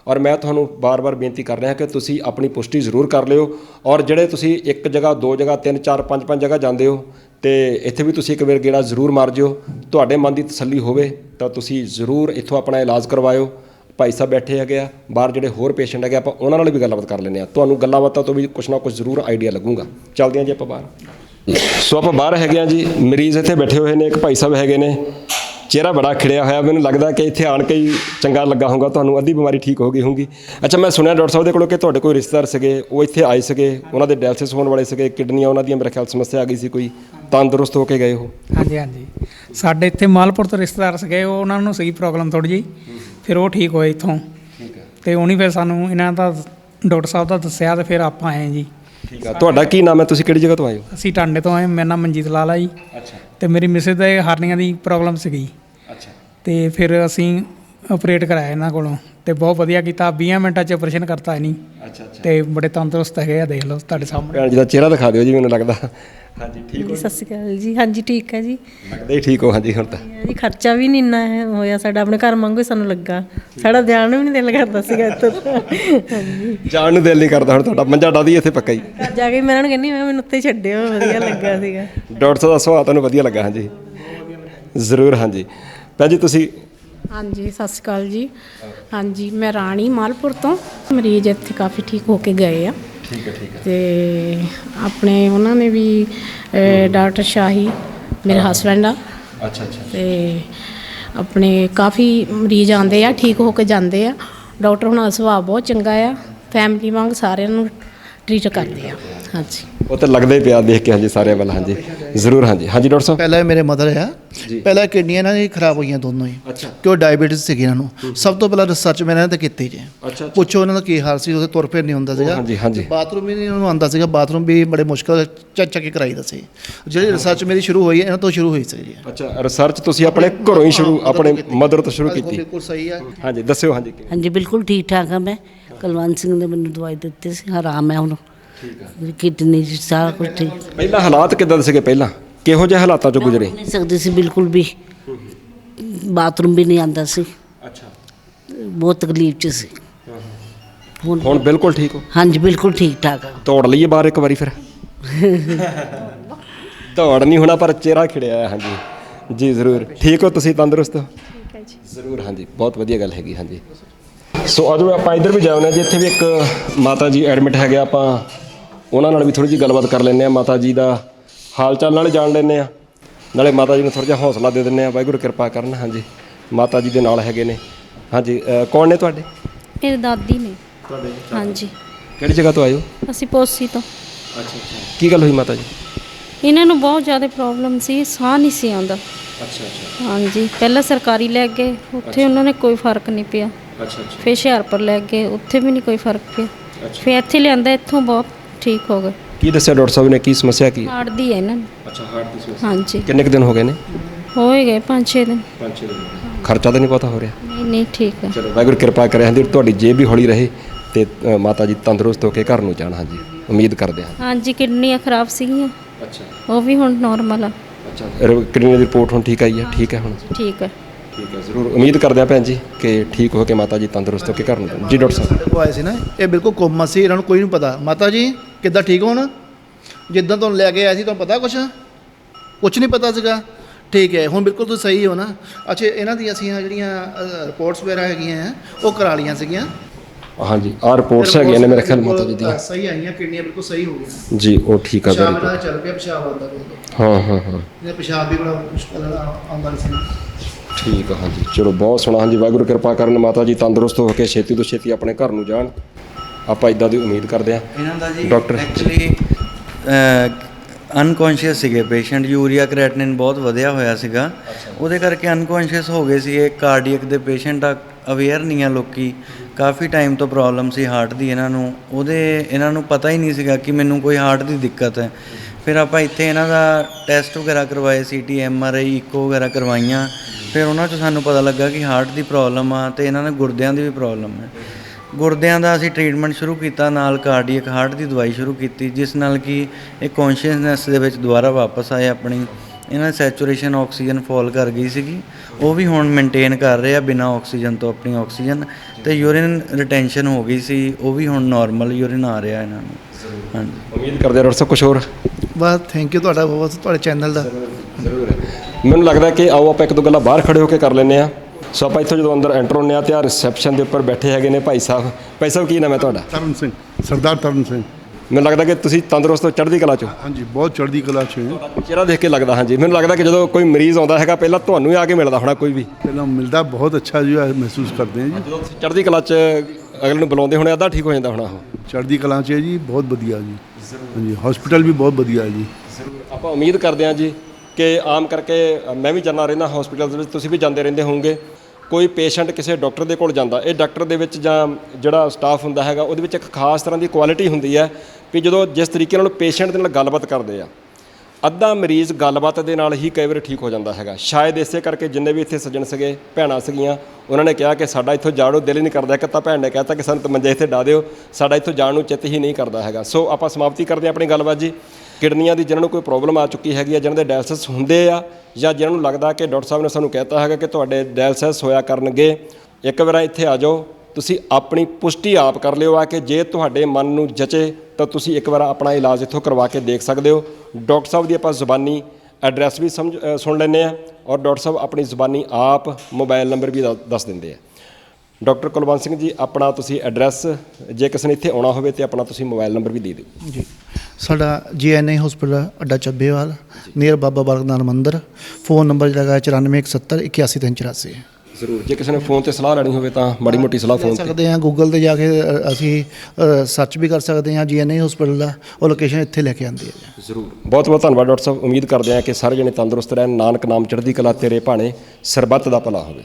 Speaker 1: ਔਰ ਮੈਂ ਤੁਹਾਨੂੰ ਬਾਰ-ਬਾਰ ਬੇਨਤੀ ਕਰ ਰਿਹਾ ਕਿ ਤੁਸੀਂ ਆਪਣੀ ਪੁਸ਼ਟੀ ਜ਼ਰੂਰ ਕਰ ਲਿਓ ਔਰ ਜਿਹੜੇ ਤੁਸੀਂ ਇੱਕ ਜਗ੍ਹਾ, ਦੋ ਜਗ੍ਹਾ, ਤਿੰਨ, ਚਾਰ, ਪੰਜ ਪੰਜ ਜਗ੍ਹਾ ਜਾਂਦੇ ਹੋ ਤੇ ਇੱਥੇ ਵੀ ਤੁਸੀਂ ਇੱਕ ਵਾਰ ਗੇੜਾ ਜ਼ਰੂਰ ਮਾਰ ਜਿਓ। ਤੁਹਾਡੇ ਮਨ ਦੀ ਤਸੱਲੀ ਹੋਵੇ ਤਾਂ ਤੁਸੀਂ ਜ਼ਰੂਰ ਇੱਥੋਂ ਆਪਣਾ ਇਲਾਜ ਕਰਵਾਇਓ। ਭਾਈ ਸਾਹਿਬ ਬੈਠੇ ਹੈਗੇ ਆ, ਬਾਹਰ ਜਿਹੜੇ ਹੋਰ ਪੇਸ਼ੈਂਟ ਹੈਗੇ ਆਪਾਂ ਉਹਨਾਂ ਨਾਲ ਵੀ ਗੱਲਬਾਤ ਕਰ ਲੈਂਦੇ ਆ ਤੁਹਾਨੂੰ ਗੱਲਾਂ ਬਾਤਾਂ ਤੋਂ ਵੀ ਕੁਛ ਨਾ ਕੁਛ ਜ਼ਰੂਰ ਆਈਡੀਆ ਲੱਗੂਗਾ। ਚੱਲਦੇ ਹਾਂ ਜੀ ਆਪਾਂ ਬਾਹਰ। ਸੋ ਆਪਾਂ ਬਾਹਰ ਹੈਗੇ ਆ ਜੀ, ਮਰੀਜ਼ ਇੱਥੇ ਬੈਠੇ ਹੋਏ ਨੇ, ਇੱਕ ਭਾਈ ਸਾਹਿਬ ਹੈਗੇ ਨੇ। ਚਿਹਰਾ ਬੜਾ ਖਿੜਿਆ ਹੋਇਆ ਮੈਨੂੰ ਲੱਗਦਾ ਕਿ ਇੱਥੇ ਆਣ ਕੇ ਹੀ ਚੰਗਾ ਲੱਗਾ ਹੋਊਗਾ ਤੁਹਾਨੂੰ ਅੱਧੀ ਬਿਮਾਰੀ ਠੀਕ ਹੋ ਗਈ ਹੋਊਗੀ। ਅੱਛਾ ਮੈਂ ਸੁਣਿਆ ਡਾਕਟਰ ਸਾਹਿਬ ਦੇ ਕੋਲੋਂ ਕਿ ਤੁਹਾਡੇ ਕੋਈ ਰਿਸ਼ਤੇਦਾਰ ਸੀਗੇ ਉਹ ਇੱਥੇ ਆਏ ਸੀਗੇ ਉਹਨਾਂ ਦੇ ਡਾਇਲਿਸਿਸ ਹੋਣ ਵਾਲੇ ਸੀਗੇ ਕਿਡਨੀਆਂ ਉਹਨਾਂ ਦੀਆਂ ਮੇਰੇ ਖਿਆਲ ਸਮੱਸਿਆ ਆ ਗਈ ਸੀ ਕੋਈ ਤੰਦਰੁਸਤ ਹੋ ਕੇ ਗਏ ਉਹ?
Speaker 5: ਹਾਂਜੀ ਹਾਂਜੀ। ਸਾਡੇ ਇੱਥੇ ਮਾਲਪੁਰ ਤੋਂ ਰਿਸ਼ਤੇਦਾਰ ਸੀਗੇ ਉਹ ਉਹਨਾਂ ਨੂੰ ਸਹੀ ਪ੍ਰੋਬਲਮ ਥੋੜੀ ਜੀ ਫਿਰ ਉਹ ਠੀਕ ਹੋਏ ਇੱਥੋਂ। ਤੇ ਉਹਨੀ ਫਿਰ ਸਾਨੂੰ ਇਹਨਾਂ ਦਾ ਡਾਕਟਰ ਸਾਹਿਬ ਦਾ ਦੱਸਿਆ ਤੇ ਫਿਰ ਆਪਾਂ ਆਏ ਜੀ।
Speaker 1: ਠੀਕ ਹੈ ਤੁਹਾਡਾ ਕੀ ਨਾਮ ਹੈ? ਤੁਸੀਂ ਕਿਹੜੀ ਜਗ੍ਹਾ ਤੋਂ ਆਏ ਹੋ?
Speaker 5: ਅਸੀਂ ਟਾਂਡੇ ਤੋਂ ਆਏ ਮੇਰਾ ਨਾਮ ਮਨਜੀਤ ਲਾਲ ਆ ਜੀ।
Speaker 1: ਅੱਛਾ।
Speaker 5: ਤੇ ਮੇਰੀ ਮਿਸਿਸ ਦੇ ਹਾਰਨੀਆਂ ਦੀ ਪ੍ਰੋਬਲਮ ਸੀਗੀ। ਤੇ ਫਿਰ ਅਸੀਂ ਆਪਰੇਟ ਕਰਾਇਆ ਇਹਨਾਂ ਕੋਲੋਂ ਤੇ ਬਹੁਤ ਵਧੀਆ ਕੀਤਾ 20 ਮਿੰਟਾਂ 'ਚ ਆਪਰੇਸ਼ਨ ਕਰਤਾ ਨਹੀਂ
Speaker 1: ਅੱਛਾ ਅੱਛਾ।
Speaker 5: ਤੇ ਬੜੇ ਤੰਦਰੁਸਤ ਹੈਗੇ ਆ ਦੇਖ ਲਓ ਤੁਹਾਡੇ ਸਾਹਮਣੇ।
Speaker 1: ਭੈਣ ਜੀ ਦਾ ਚਿਹਰਾ ਦਿਖਾ ਦਿਓ ਜੀ ਮੈਨੂੰ ਲੱਗਦਾ। ਹਾਂਜੀ ਠੀਕ ਹੋ
Speaker 3: ਸਤਿ ਸ਼੍ਰੀ ਅਕਾਲ ਜੀ। ਹਾਂਜੀ ਠੀਕ ਹੈ ਜੀ।
Speaker 1: ਲੱਗਦਾ ਹੀ ਠੀਕ ਹੋ ਹਾਂਜੀ ਹੁਣ ਤਾਂ।
Speaker 3: ਜੀ ਖਰਚਾ ਵੀ ਨਹੀਂ ਇੰਨਾ ਹੈ ਹੋਇਆ ਸਾਡਾ ਆਪਣੇ ਘਰ ਵਾਂਗੂ ਹੀ ਸਾਨੂੰ ਲੱਗਾ। ਸਾਡਾ ਧਿਆਨ ਵੀ ਨਹੀਂ ਦਿਲ ਕਰਦਾ ਸੀਗਾ ਇੱਥੇ ਹਾਂਜੀ।
Speaker 1: ਜਾਣ ਨੂੰ ਦਿਲ ਨਹੀਂ ਕਰਦਾ ਹੁਣ ਤੁਹਾਡਾ ਮੰਜਾ ਡਾਦੀ ਇੱਥੇ ਪੱਕਾ ਹੀ।
Speaker 3: ਘਰ ਜਾ ਕੇ ਮੈਂ ਇਹਨਾਂ ਨੂੰ ਕਹਿੰਦੀ ਮੈਂ ਮੈਨੂੰ ਉੱਤੇ ਛੱਡਿਓ ਵਧੀਆ ਲੱਗਾ ਸੀਗਾ।
Speaker 1: ਡਾਕਟਰ ਸਾਹਿਬ ਦਾ ਸੁਭਾਅ ਤੁਹਾਨੂੰ ਵਧੀਆ ਲੱਗਾ ਹਾਂਜੀ। ਜ਼ਰੂਰ ਹਾਂਜੀ। ਭੈਣ ਜੀ ਤੁਸੀਂ
Speaker 6: ਹਾਂਜੀ ਸਤਿ ਸ਼੍ਰੀ ਅਕਾਲ ਜੀ। ਹਾਂਜੀ ਮੈਂ ਰਾਣੀ ਮਾਲਪੁਰ ਤੋਂ। ਮਰੀਜ਼ ਇੱਥੇ ਕਾਫੀ ਠੀਕ ਹੋ ਕੇ ਗਏ ਆ।
Speaker 1: ਠੀਕ ਹੈ ਠੀਕ
Speaker 6: ਤੇ ਆਪਣੇ ਉਹਨਾਂ ਨੇ ਵੀ ਡਾਕਟਰ ਸ਼ਾਹੀ ਮੇਰੇ ਹਸਬੰਡ ਆ।
Speaker 1: ਅੱਛਾ ਅੱਛਾ।
Speaker 6: ਤੇ ਆਪਣੇ ਕਾਫੀ ਮਰੀਜ਼ ਆਉਂਦੇ ਆ ਠੀਕ ਹੋ ਕੇ ਜਾਂਦੇ ਆ। ਡਾਕਟਰ ਹੁਣਾਂ ਦਾ ਸੁਭਾਅ ਬਹੁਤ ਚੰਗਾ ਆ। ਫੈਮਿਲੀ ਵਾਂਗ ਸਾਰਿਆਂ ਨੂੰ ਟ੍ਰੀਟ ਕਰਦੇ ਆ। ਹਾਂਜੀ।
Speaker 1: ਉਹ ਤਾਂ ਲੱਗਦਾ ਹੀ ਪਿਆ ਦੇਖ ਕੇ ਹਾਂਜੀ ਸਾਰਿਆਂ ਵੱਲ ਹਾਂਜੀ। ਜ਼ਰੂਰ ਹਾਂਜੀ। ਹਾਂਜੀ ਡਾਕਟਰ ਸਾਹਿਬ?
Speaker 4: ਪਹਿਲਾਂ ਇਹ ਮੇਰੇ ਮਦਰ ਆ। ਪਹਿਲਾਂ ਕਿਡਨੀਆਂ ਇਹਨਾਂ ਦੀ ਖਰਾਬ ਹੋਈਆਂ ਦੋਨੋਂ ਹੀ।
Speaker 1: ਅੱਛਾ।
Speaker 4: ਕਿਉਂ ਡਾਇਬੀਟਿਸ ਸੀਗੀ ਇਹਨਾਂ ਨੂੰ। ਸਭ ਤੋਂ ਪਹਿਲਾਂ ਰਿਸਰਚ ਮੈਂ ਇਹਨਾਂ ਤੇ ਕੀਤੀ ਜੇ।
Speaker 1: ਅੱਛਾ
Speaker 4: ਪੁੱਛੋ ਉਹਨਾਂ ਦਾ ਕੀ ਹਾਲ ਸੀ ਉਹਦੇ ਤੁਰ ਫਿਰ ਨਹੀਂ ਹੁੰਦਾ ਸੀਗਾ।
Speaker 1: ਹਾਂਜੀ, ਹਾਂਜੀ।
Speaker 4: ਬਾਥਰੂਮ ਵੀ ਨਹੀਂ ਉਹਨੂੰ ਆਉਂਦਾ ਸੀਗਾ। ਬਾਥਰੂਮ ਵੀ ਬੜੇ ਮੁਸ਼ਕਲ ਚੱਕ ਚੱਕ ਕੇ ਕਰਾਈਦਾ ਸੀ। ਜਿਹੜੀ ਰਿਸਰਚ ਮੇਰੀ ਸ਼ੁਰੂ ਹੋਈ ਹੈ ਇਹਨਾਂ ਤੋਂ ਸ਼ੁਰੂ ਹੋਈ ਸੀ ਜੀ।
Speaker 1: ਅੱਛਾ ਰਿਸਰਚ ਤੁਸੀਂ ਆਪਣੇ ਘਰੋਂ ਹੀ ਸ਼ੁਰੂ ਆਪਣੇ ਮਦਰ ਤੋਂ ਸ਼ੁਰੂ ਕੀਤੀ।
Speaker 4: ਬਿਲਕੁਲ ਸਹੀ ਹੈ।
Speaker 1: ਹਾਂਜੀ ਦੱਸਿਓ ਹਾਂਜੀ?
Speaker 7: ਹਾਂਜੀ ਬਿਲਕੁਲ ਠੀਕ ਠਾਕ ਹਾਂ ਮੈਂ। ਕੁਲਵੰਤ ਸਿੰਘ ਨੇ ਮੈਨੂੰ ਦਵਾਈ ਦਿੱਤੀ ਸੀ। ਆਰਾਮ ਹੈ ਹੁਣ। ਠੀਕ ਹੈ ਕਿਡਨੀ ਚ ਸਾਰਾ ਕੁਝ ਠੀਕ।
Speaker 1: ਪਹਿਲਾਂ ਹਾਲਾਤ ਕਿੱਦਾਂ ਦੇ ਸੀਗੇ ਪਹਿਲਾਂ? ਕਿਹੋ ਜਿਹੇ ਹਾਲਾਤਾਂ ਚੋਂ ਗੁਜ਼ਰੇ?
Speaker 7: ਨਹੀਂ ਸਕਦੀ ਸੀ ਬਿਲਕੁਲ ਵੀ। ਬਾਥਰੂਮ ਵੀ ਨਹੀਂ ਆਂਦਾ ਸੀ।
Speaker 1: ਅੱਛਾ।
Speaker 7: ਬਹੁਤ ਤਕਲੀਫ ਚ ਸੀ। ਹੁਣ
Speaker 1: ਹੁਣ ਬਿਲਕੁਲ ਠੀਕ ਹੋ?
Speaker 7: ਹਾਂਜੀ ਬਿਲਕੁਲ ਠੀਕ ਠਾਕ
Speaker 1: ਦੌੜ ਲਈਏ ਬਾਹਰ ਇੱਕ ਵਾਰੀ ਫਿਰ। ਦੌੜ ਨਹੀਂ ਹੋਣਾ ਪਰ ਚਿਹਰਾ ਖਿੜਿਆ ਹੈ ਹਾਂਜੀ। ਜੀ ਜ਼ਰੂਰ। ਠੀਕ ਹੋ ਤੁਸੀਂ ਤੰਦਰੁਸਤ? ਹੋ ਠੀਕ ਹੈ ਜੀ। ਜ਼ਰੂਰ ਹਾਂਜੀ। ਬਹੁਤ ਵਧੀਆ ਗੱਲ ਹੈਗੀ ਹਾਂਜੀ। ਸੋ ਅਜੋ ਆਪਾਂ ਇੱਧਰ ਵੀ ਜਾਉਂਦੇ ਹਾਂ ਜੀ ਇੱਥੇ ਵੀ ਇੱਕ ਮਾਤਾ ਜੀ ਐਡਮਿਟ ਹੈਗੇ ਆ, ਆਪਾਂ। ਉਹਨਾਂ ਨਾਲ ਵੀ ਥੋੜੀ ਜਿਹੀ ਗੱਲਬਾਤ ਕਰ ਲੈਂਦੇ ਆ ਮਾਤਾ ਜੀ ਦਾ ਹਾਲ ਚਾਲ ਨਾਲ ਜਾਣ ਲੈਂਦੇ ਆ ਨਾਲੇ ਮਾਤਾ ਜੀ ਨੂੰ ਥੋੜਾ ਜਿਹਾ ਹੌਸਲਾ ਦੇ ਦਿੰਦੇ ਆ ਵਾਹਿਗੁਰੂ ਕਿਰਪਾ ਕਰਨ ਹਾਂਜੀ। ਮਾਤਾ ਜੀ ਦੇ ਨਾਲ ਹੈਗੇ ਨੇ। ਹਾਂਜੀ ਅ, ਕੌਣ ਨੇ ਤੁਹਾਡੇ?
Speaker 8: ਮੇਰੇ ਦਾਦੀ ਨੇ। ਹਾਂਜੀ।
Speaker 1: ਕਿਹੜੀ ਜਗ੍ਹਾ ਤੋਂ ਆਏ ਹੋ?
Speaker 8: ਅਸੀਂ ਪੋਸੀ ਤੋਂ।
Speaker 1: ਅੱਛਾ ਅੱਛਾ। ਕੀ ਗੱਲ ਹੋਈ ਮਾਤਾ ਜੀ?
Speaker 8: ਇਹਨਾਂ ਨੂੰ ਬਹੁਤ ਜ਼ਿਆਦਾ ਪ੍ਰੋਬਲਮ ਸੀ ਸਾਹ ਨਹੀਂ ਸੀ ਆਉਂਦਾ।
Speaker 1: ਅੱਛਾ ਅੱਛਾ।
Speaker 8: ਹਾਂਜੀ ਪਹਿਲਾਂ ਸਰਕਾਰੀ ਲੈ ਗਏ ਉੱਥੇ ਉਹਨਾਂ ਨੇ ਕੋਈ ਫ਼ਰਕ ਨਹੀਂ ਪਿਆ।
Speaker 1: ਅੱਛਾ ਅੱਛਾ।
Speaker 8: ਫਿਰ ਹੁਸ਼ਿਆਰਪੁਰ ਲੈ ਗਏ ਉੱਥੇ ਵੀ ਨਹੀਂ ਕੋਈ ਫ਼ਰਕ ਪਿਆ। ਫਿਰ ਇੱਥੇ ਲਿਆਂਦਾ ਇੱਥੋਂ ਬਹੁਤ ਠੀਕ ਹੋ ਗਏ।
Speaker 1: ਕੀ ਦੱਸਿਆ ਡਾਕਟਰ ਸਾਹਿਬ ਨੇ? ਕੀ ਸਮੱਸਿਆ ਕੀ
Speaker 8: ਹਾਰਟ ਦੀ ਹੈ ਇਹਨਾਂ ਨੂੰ।
Speaker 1: ਅੱਛਾ ਹਾਰਟ ਦੀ ਸਮੱਸਿਆ।
Speaker 8: ਹਾਂਜੀ।
Speaker 1: ਕਿੰਨੇ ਕੁ ਦਿਨ ਹੋ ਗਏ ਨੇ?
Speaker 8: ਹੋਏ ਗਏ 5-6 ਦਿਨ।
Speaker 1: 5-6 ਦਿਨ ਖਰਚਾ ਤਾਂ ਨਹੀਂ ਪਤਾ ਹੋ ਰਿਹਾ?
Speaker 8: ਨਹੀਂ ਨਹੀਂ ਠੀਕ ਹੈ।
Speaker 1: ਚਲੋ। ਵਾਹਿਗੁਰੂ ਕਿਰਪਾ ਕਰੇ ਹਾਂਜੀ ਤੁਹਾਡੀ ਜੇਬ ਵੀ ਹੌਲੀ ਰਹੇ ਤੇ ਅ, ਮਾਤਾ ਜੀ ਤੰਦਰੁਸਤ ਹੋ ਕੇ ਘਰ ਨੂੰ ਜਾਣ ਹਾਂਜੀ। ਉਮੀਦ ਕਰਦੇ ਹਾਂ।
Speaker 8: ਹਾਂਜੀ ਕਿਡਨੀਆਂ ਖਰਾਬ ਸੀਗੀਆਂ।
Speaker 1: ਅੱਛਾ।
Speaker 8: ਉਹ ਵੀ ਹੁਣ ਨਾਰਮਲ ਆ।
Speaker 1: ਅੱਛਾ। ਕਿਡਨੀ ਦੀ ਰਿਪੋਰਟ ਹੁਣ ਠੀਕ ਆਈ ਹੈ ਠੀਕ ਹੈ ਹੁਣ?
Speaker 8: ਠੀਕ ਹੈ।
Speaker 1: ਠੀਕ ਹੈ ਜ਼ਰੂਰ। ਉਮੀਦ ਕਰਦੇ ਹਾਂ ਭੈਣ ਜੀ ਕਿ ਠੀਕ ਹੋ ਕੇ ਮਾਤਾ ਜੀ ਤੰਦਰੁਸਤ ਹੋ ਕੇ ਘਰ ਨੂੰ ਜੀ ਡਾਕਟਰ ਸਾਹਿਬ।
Speaker 4: ਕੋਲ ਆਏ ਸੀ ਨਾ ਇਹ ਬਿਲਕੁਲ ਕੋਮਾ ਸੀ ਇਹਨਾਂ ਨੂੰ ਕੋਈ ਨਹੀਂ ਪਤਾ। ਮਾਤਾ ਜੀ ਕਿੱਦਾਂ ਠੀਕ ਹੋਣ? ਜਿੱਦਾਂ ਤੁਹਾਨੂੰ ਲੈ ਕੇ ਆਏ ਸੀ ਤੁਹਾਨੂੰ ਪਤਾ ਕੁਛ? ਕੁਛ ਨਹੀਂ ਪਤਾ ਸੀਗਾ। ਠੀਕ ਹੈ ਹੁਣ ਬਿਲਕੁਲ ਤੁਸੀਂ ਸਹੀ ਹੋ ਨਾ। ਅੱਛਾ ਇਹਨਾਂ ਦੀ ਅਸੀਂ ਆਹ ਜਿਹੜੀਆਂ ਰਿਪੋਰਟਸ ਵਗੈਰਾ ਹੈਗੀਆਂ ਆ, ਉਹ ਕਰਾ ਲੀਆਂ ਸੀਗੀਆਂ।
Speaker 1: ਹਾਂਜੀ ਆਹ ਰਿਪੋਰਟਸ ਹੈਗੀਆਂ ਨੇ ਮੇਰੇ ਖਿਆਲ ਮਾਤਾ ਜੀ ਦੀਆਂ।
Speaker 4: ਸਹੀ ਆਈਆਂ ਕਿਡਨੀਆਂ ਬਿਲਕੁਲ ਸਹੀ ਹੋ ਗਈਆਂ।
Speaker 1: ਜੀ ਉਹ ਠੀਕ ਆ
Speaker 4: ਪਿਸ਼ਾਬ ਨਾਲ ਚੱਲ ਪਿਆ ਪਿਸ਼ਾਬ ਆਉਂਦਾ।
Speaker 1: ਹਾਂ ਹਾਂ ਹਾਂ।
Speaker 4: ਇਹ ਪਿਸ਼ਾਬ ਵੀ ਬੜਾ ਮੁਸ਼ਕਲ ਨਾਲ ਆਉਂਦਾ ਸੀ।
Speaker 1: ਠੀਕ ਆ ਹਾਂਜੀ। ਚਲੋ ਬਹੁਤ ਸੋਹਣਾ ਹਾਂਜੀ ਵਾਹਿਗੁਰੂ ਕਿਰਪਾ ਕਰਨ ਮਾਤਾ ਜੀ ਤੰਦਰੁਸਤ ਹੋ ਕੇ ਛੇਤੀ ਤੋਂ ਛੇਤੀ ਆਪਣੇ ਘਰ ਨੂੰ ਜਾਣ। ਆਪਾਂ ਇਦਾਂ ਦੀ ਉਮੀਦ ਕਰਦੇ ਹਾਂ।
Speaker 9: ਇਹਨਾਂ ਦਾ ਜੀ
Speaker 1: ਡਾਕਟਰ।
Speaker 9: ਐਕਚੁਅਲੀ ਅਨਕੌਂਸ਼ੀਅਸ ਸੀਗੇ। ਪੇਸ਼ੈਂਟ ਯੂਰੀਆ ਕ੍ਰੈਟਿਨਿਨ ਬਹੁਤ ਵਧਿਆ ਹੋਇਆ ਸੀਗਾ। ਉਹਦੇ ਕਰਕੇ ਅਨਕੌਂਸ਼ੀਅਸ ਹੋ ਗਏ ਸੀ ਇਹ ਕਾਰਡੀਅਕ ਦੇ ਪੇਸ਼ੈਂਟ ਆ ਅਵੇਅਰ ਨਹੀਂ ਆ ਲੋਕੀ। ਕਾਫੀ ਟਾਈਮ ਤੋਂ ਪ੍ਰੋਬਲਮ ਸੀ ਹਾਰਟ ਦੀ ਇਹਨਾਂ ਨੂੰ। ਉਹਦੇ ਇਹਨਾਂ ਨੂੰ ਪਤਾ ਹੀ ਨਹੀਂ ਸੀਗਾ ਕਿ ਮੈਨੂੰ ਕੋਈ ਹਾਰਟ ਦੀ ਦਿੱਕਤ ਹੈ। ਫਿਰ ਆਪਾਂ ਇੱਥੇ ਇਹਨਾਂ ਦਾ ਟੈਸਟ ਵਗੈਰਾ ਕਰਵਾਏ ਸੀਟੀ ਆਈ ਇਕੋ ਵਗੈਰਾ ਕਰਵਾਈਆਂ। ਫਿਰ ਉਹਨਾਂ 'ਚੋਂ ਸਾਨੂੰ ਪਤਾ ਲੱਗਾ ਕਿ ਹਾਰਟ ਦੀ ਪ੍ਰੋਬਲਮ ਆ ਤੇ ਇਹਨਾਂ ਨੇ ਗੁਰਦਿਆਂ ਦੀ ਵੀ ਪ੍ਰੋਬਲਮ ਹੈ। ਗੁਰਦਿਆਂ ਦਾ ਅਸੀਂ ਟ੍ਰੀਟਮੈਂਟ ਸ਼ੁਰੂ ਕੀਤਾ, ਨਾਲ ਕਾਰਡੀਅਕ ਹਾਰਟ ਦੀ ਦਵਾਈ ਸ਼ੁਰੂ ਕੀਤੀ, ਜਿਸ ਨਾਲ ਕਿ ਇਹ ਕੌਨਸ਼ੀਅਸਨੈਸ ਦੇ ਵਿੱਚ ਦੁਬਾਰਾ ਵਾਪਸ ਆਏ ਆਪਣੀ। ਇਹਨਾਂ ਦੀ ਸੈਚੂਰੇਸ਼ਨ ਆਕਸੀਜਨ ਫਾਲ ਕਰ ਗਈ ਸੀਗੀ। ਉਹ ਵੀ ਹੁਣ ਮੇਨਟੇਨ ਕਰ ਰਹੇ ਆ ਬਿਨਾ ਆਕਸੀਜਨ ਤੋਂ ਆਪਣੀ ਆਕਸੀਜਨ। ਤੇ ਯੂਰਿਨ ਰਿਟੈਂਸ਼ਨ ਹੋ ਗਈ ਸੀ ਉਹ ਵੀ ਹੁਣ ਨਾਰਮਲ ਯੂਰਿਨ ਆ ਰਿਹਾ ਇਹਨਾਂ ਨੂੰ। ਹਾਂਜੀ।
Speaker 1: ਉਮੀਦ ਕਰਦੇ ਹਾਂ ਡਾਕਟਰ ਸਾਹਿਬ ਕੁਝ ਹੋਰ?
Speaker 4: ਬਸ ਥੈਂਕ ਯੂ ਤੁਹਾਡਾ ਬਹੁਤ ਤੁਹਾਡੇ ਚੈਨਲ ਦਾ।
Speaker 1: ਮੈਨੂੰ ਲੱਗਦਾ ਕਿ ਆਓ ਆਪਾਂ ਇੱਕ ਦੋ ਗੱਲਾਂ ਬਾਹਰ ਖੜੇ ਹੋ ਕੇ ਕਰ ਲੈਂਦੇ ਆ ਸੋ ਆਪਾਂ ਇੱਥੋਂ ਜਦੋਂ ਅੰਦਰ ਐਂਟਰ ਹੁੰਦੇ ਆ ਤੇ ਆ ਰਿਸੈਪਸ਼ਨ ਦੇ ਉੱਪਰ ਬੈਠੇ ਹੈਗੇ ਨੇ ਭਾਈ ਸਾਹਿਬ। ਭਾਈ ਸਾਹਿਬ ਕੀ ਨਾਮ ਹੈ ਤੁਹਾਡਾ?
Speaker 10: ਤਰਨ ਸਿੰਘ ਸਰਦਾਰ ਤਰਨ ਸਿੰਘ।
Speaker 1: ਮੈਨੂੰ ਲੱਗਦਾ ਕਿ ਤੁਸੀਂ ਤੰਦਰੁਸਤ ਹੋ ਚੜ੍ਹਦੀ ਕਲਾ ਚੋਂ।
Speaker 10: ਹਾਂਜੀ ਬਹੁਤ ਚੜ੍ਹਦੀ ਕਲਾ 'ਚ ਹਾਂ।
Speaker 1: ਚਿਹਰਾ ਦੇਖ ਕੇ ਲੱਗਦਾ ਹਾਂਜੀ। ਮੈਨੂੰ ਲੱਗਦਾ ਕਿ ਜਦੋਂ ਕੋਈ ਮਰੀਜ਼ ਆਉਂਦਾ ਹੈਗਾ ਪਹਿਲਾਂ ਤੁਹਾਨੂੰ ਹੀ ਆ ਕੇ ਮਿਲਦਾ ਹੋਣਾ ਕੋਈ ਵੀ।
Speaker 10: ਪਹਿਲਾਂ ਮਿਲਦਾ ਬਹੁਤ ਅੱਛਾ ਜੀ ਮਹਿਸੂਸ ਕਰਦੇ ਹਾਂ ਜੀ।
Speaker 1: ਜਦੋਂ ਤੁਸੀਂ ਚੜ੍ਹਦੀ ਕਲਾ 'ਚ ਅਗਲੇ ਨੂੰ ਬੁਲਾਉਂਦੇ ਹੋਣੇ ਅੱਧਾ ਠੀਕ ਹੋ ਜਾਂਦਾ ਹੋਣਾ ਉਹ।
Speaker 10: ਚੜ੍ਹਦੀ ਕਲਾ 'ਚ ਹੈ ਜੀ ਬਹੁਤ ਵਧੀਆ ਜੀ। ਹਾਂਜੀ ਹਸਪੀਟਲ ਵੀ ਬਹੁਤ ਵਧੀਆ ਹੈ ਜੀ।
Speaker 1: ਆਪਾਂ ਉਮੀਦ ਕਰਦੇ ਹਾਂ ਜੀ ਕਿ ਆਮ ਕਰਕੇ ਅ, ਮੈਂ ਵੀ ਜਾਂਦਾ ਰਹਿੰਦਾ ਹਸਪੀਟਲ ਦੇ ਵਿੱਚ ਤੁਸੀਂ ਵੀ ਜਾਂਦੇ ਰਹਿੰਦੇ ਹੋਵੋਗੇ। ਕੋਈ ਪੇਸ਼ੈਂਟ ਕਿਸੇ ਡਾਕਟਰ ਦੇ ਕੋਲ ਜਾਂਦਾ, ਇਹ ਡਾਕਟਰ ਦੇ ਵਿੱਚ ਜਾਂ ਜਿਹੜਾ ਸਟਾਫ ਹੁੰਦਾ ਹੈਗਾ, ਉਹਦੇ ਵਿੱਚ ਇੱਕ ਖਾਸ ਤਰ੍ਹਾਂ ਦੀ ਕੁਆਲਿਟੀ ਹੁੰਦੀ ਹੈ ਕਿ ਜਦੋਂ ਜਿਸ ਤਰੀਕੇ ਨਾਲ ਪੇਸ਼ੈਂਟ ਦੇ ਨਾਲ ਗੱਲਬਾਤ ਕਰਦੇ ਆ, ਅੱਧਾ ਮਰੀਜ਼ ਗੱਲਬਾਤ ਦੇ ਨਾਲ ਹੀ ਕਈ ਵਾਰ ਠੀਕ ਹੋ ਜਾਂਦਾ ਹੈਗਾ। ਸ਼ਾਇਦ ਇਸੇ ਕਰਕੇ ਜਿੰਨੇ ਵੀ ਇੱਥੇ ਸੱਜਣ ਸੀਗੇ, ਭੈਣਾਂ ਸੀਗੀਆਂ, ਉਹਨਾਂ ਨੇ ਕਿਹਾ ਕਿ ਸਾਡਾ ਇੱਥੋਂ ਜਾਣ ਨੂੰ ਦਿਲ ਹੀ ਨਹੀਂ ਕਰਦਾ ਇੱਕ ਤਾਂ ਭੈਣ ਨੇ ਕਹਿਤਾ ਕਿ ਸਾਨੂੰ ਮੰਜੇ ਇੱਥੇ ਡਾ ਦਿਓ, ਸਾਡਾ ਇੱਥੋਂ ਜਾਣ ਨੂੰ ਚਿੱਤ ਹੀ ਨਹੀਂ ਕਰਦਾ ਹੈਗਾ। ਸੋ ਆਪਾਂ ਸਮਾਪਤੀ ਕਰਦੇ ਹਾਂ ਆਪਣੀ ਗੱਲਬਾਤ ਜੀ। ਕਿਡਨੀਆਂ ਦੀ ਜਿਹਨਾਂ ਨੂੰ ਕੋਈ ਪ੍ਰੋਬਲਮ ਆ ਚੁੱਕੀ ਹੈਗੀ ਆ, ਜਿਹਨਾਂ ਦੇ ਡਾਇਲਸਿਸ ਹੁੰਦੇ ਆ, ਜਾਂ ਜਿਹਨਾਂ ਨੂੰ ਲੱਗਦਾ ਕਿ ਡਾਕਟਰ ਸਾਹਿਬ ਨੇ ਸਾਨੂੰ ਕਹਿਤਾ ਹੈਗਾ ਕਿ ਤੁਹਾਡੇ ਡਾਇਲਸਿਸ ਹੋਇਆ ਕਰਨਗੇ, ਇੱਕ ਵਾਰ ਇੱਥੇ ਆ ਜਾਓ, ਤੁਸੀਂ ਆਪਣੀ ਪੁਸ਼ਟੀ ਆਪ ਕਰ ਲਿਓ ਆ ਕਿ, ਜੇ ਤੁਹਾਡੇ ਮਨ ਨੂੰ ਜਚੇ, ਤਾਂ ਤੁਸੀਂ ਇੱਕ ਵਾਰ ਆਪਣਾ ਇਲਾਜ ਇੱਥੋਂ ਕਰਵਾ ਕੇ ਦੇਖ ਸਕਦੇ ਹੋ। ਡਾਕਟਰ ਸਾਹਿਬ ਦੀ ਆਪਾਂ ਜ਼ੁਬਾਨੀ ਐਡਰੈਸ ਵੀ ਸਮਝ ਸੁਣ ਲੈਂਦੇ ਆ ਔਰ ਡਾਕਟਰ ਸਾਹਿਬ ਆਪਣੀ ਜ਼ੁਬਾਨੀ ਆਪ ਮੋਬਾਈਲ ਨੰਬਰ ਵੀ ਦ- ਦੱਸ ਦਿੰਦੇ ਆ। ਡਾਕਟਰ ਕੁਲਵੰਤ ਸਿੰਘ ਜੀ, ਆਪਣਾ ਤੁਸੀਂ ਐਡਰੈਸ, ਜੇ ਕਿਸੇ ਨੇ ਇੱਥੇ ਆਉਣਾ ਹੋਵੇ ਤੇ ਆਪਣਾ ਤੁਸੀਂ ਮੋਬਾਈਲ ਨੰਬਰ ਵੀ ਦੇ ਦਿਓ।
Speaker 4: ਜੀ। ਸਾਡਾ ਜੀਐਨਆਈ ਹਸਪੀਟਲ ਅੱਡਾ ਚੱਬੇਵਾਲ ਨੀਅਰ ਬਾਬਾ ਬਾਲਕ ਨਾਥ ਮੰਦਿਰ ਫੋਨ ਨੰਬਰ ਜਿਹੜਾ ਹੈਗਾ 9417 81384
Speaker 1: ਜ਼ਰੂਰ ਜੇ ਕਿਸੇ ਨੇ ਫੋਨ ਤੇ ਸਲਾਹ ਲੈਣੀ ਹੋਵੇ ਤਾਂ ਮਾੜੀ ਮੋਟੀ ਸਲਾਹ ਫੋਨ ਤੇ।
Speaker 4: ਸਕਦੇ ਹਾਂ ਗੂਗਲ ਤੇ ਜਾ ਕੇ ਅ, ਅਸੀਂ ਸਰਚ ਵੀ ਕਰ ਸਕਦੇ ਹਾਂ ਜੀਐਨਆਈ ਹਸਪੀਟਲ ਦਾ ਉਹ ਲੋਕੇਸ਼ਨ ਇੱਥੇ ਲੈ ਕੇ ਆਉਂਦੀ ਹੈ
Speaker 1: ਜ਼ਰੂਰ ਬਹੁਤ ਬਹੁਤ ਧੰਨਵਾਦ ਡਾਕਟਰ ਸਾਹਿਬ ਉਮੀਦ ਕਰਦੇ ਹਾਂ ਕਿ ਸਾਰੇ ਜਣੇ ਤੰਦਰੁਸਤ ਰਹਿਣ ਨਾਨਕ ਨਾਮ ਚੜ੍ਹਦੀ ਕਲਾ ਤੇਰੇ ਭਾਣੇ ਸਰਬੱਤ ਦਾ ਭਲਾ ਹੋਵੇ।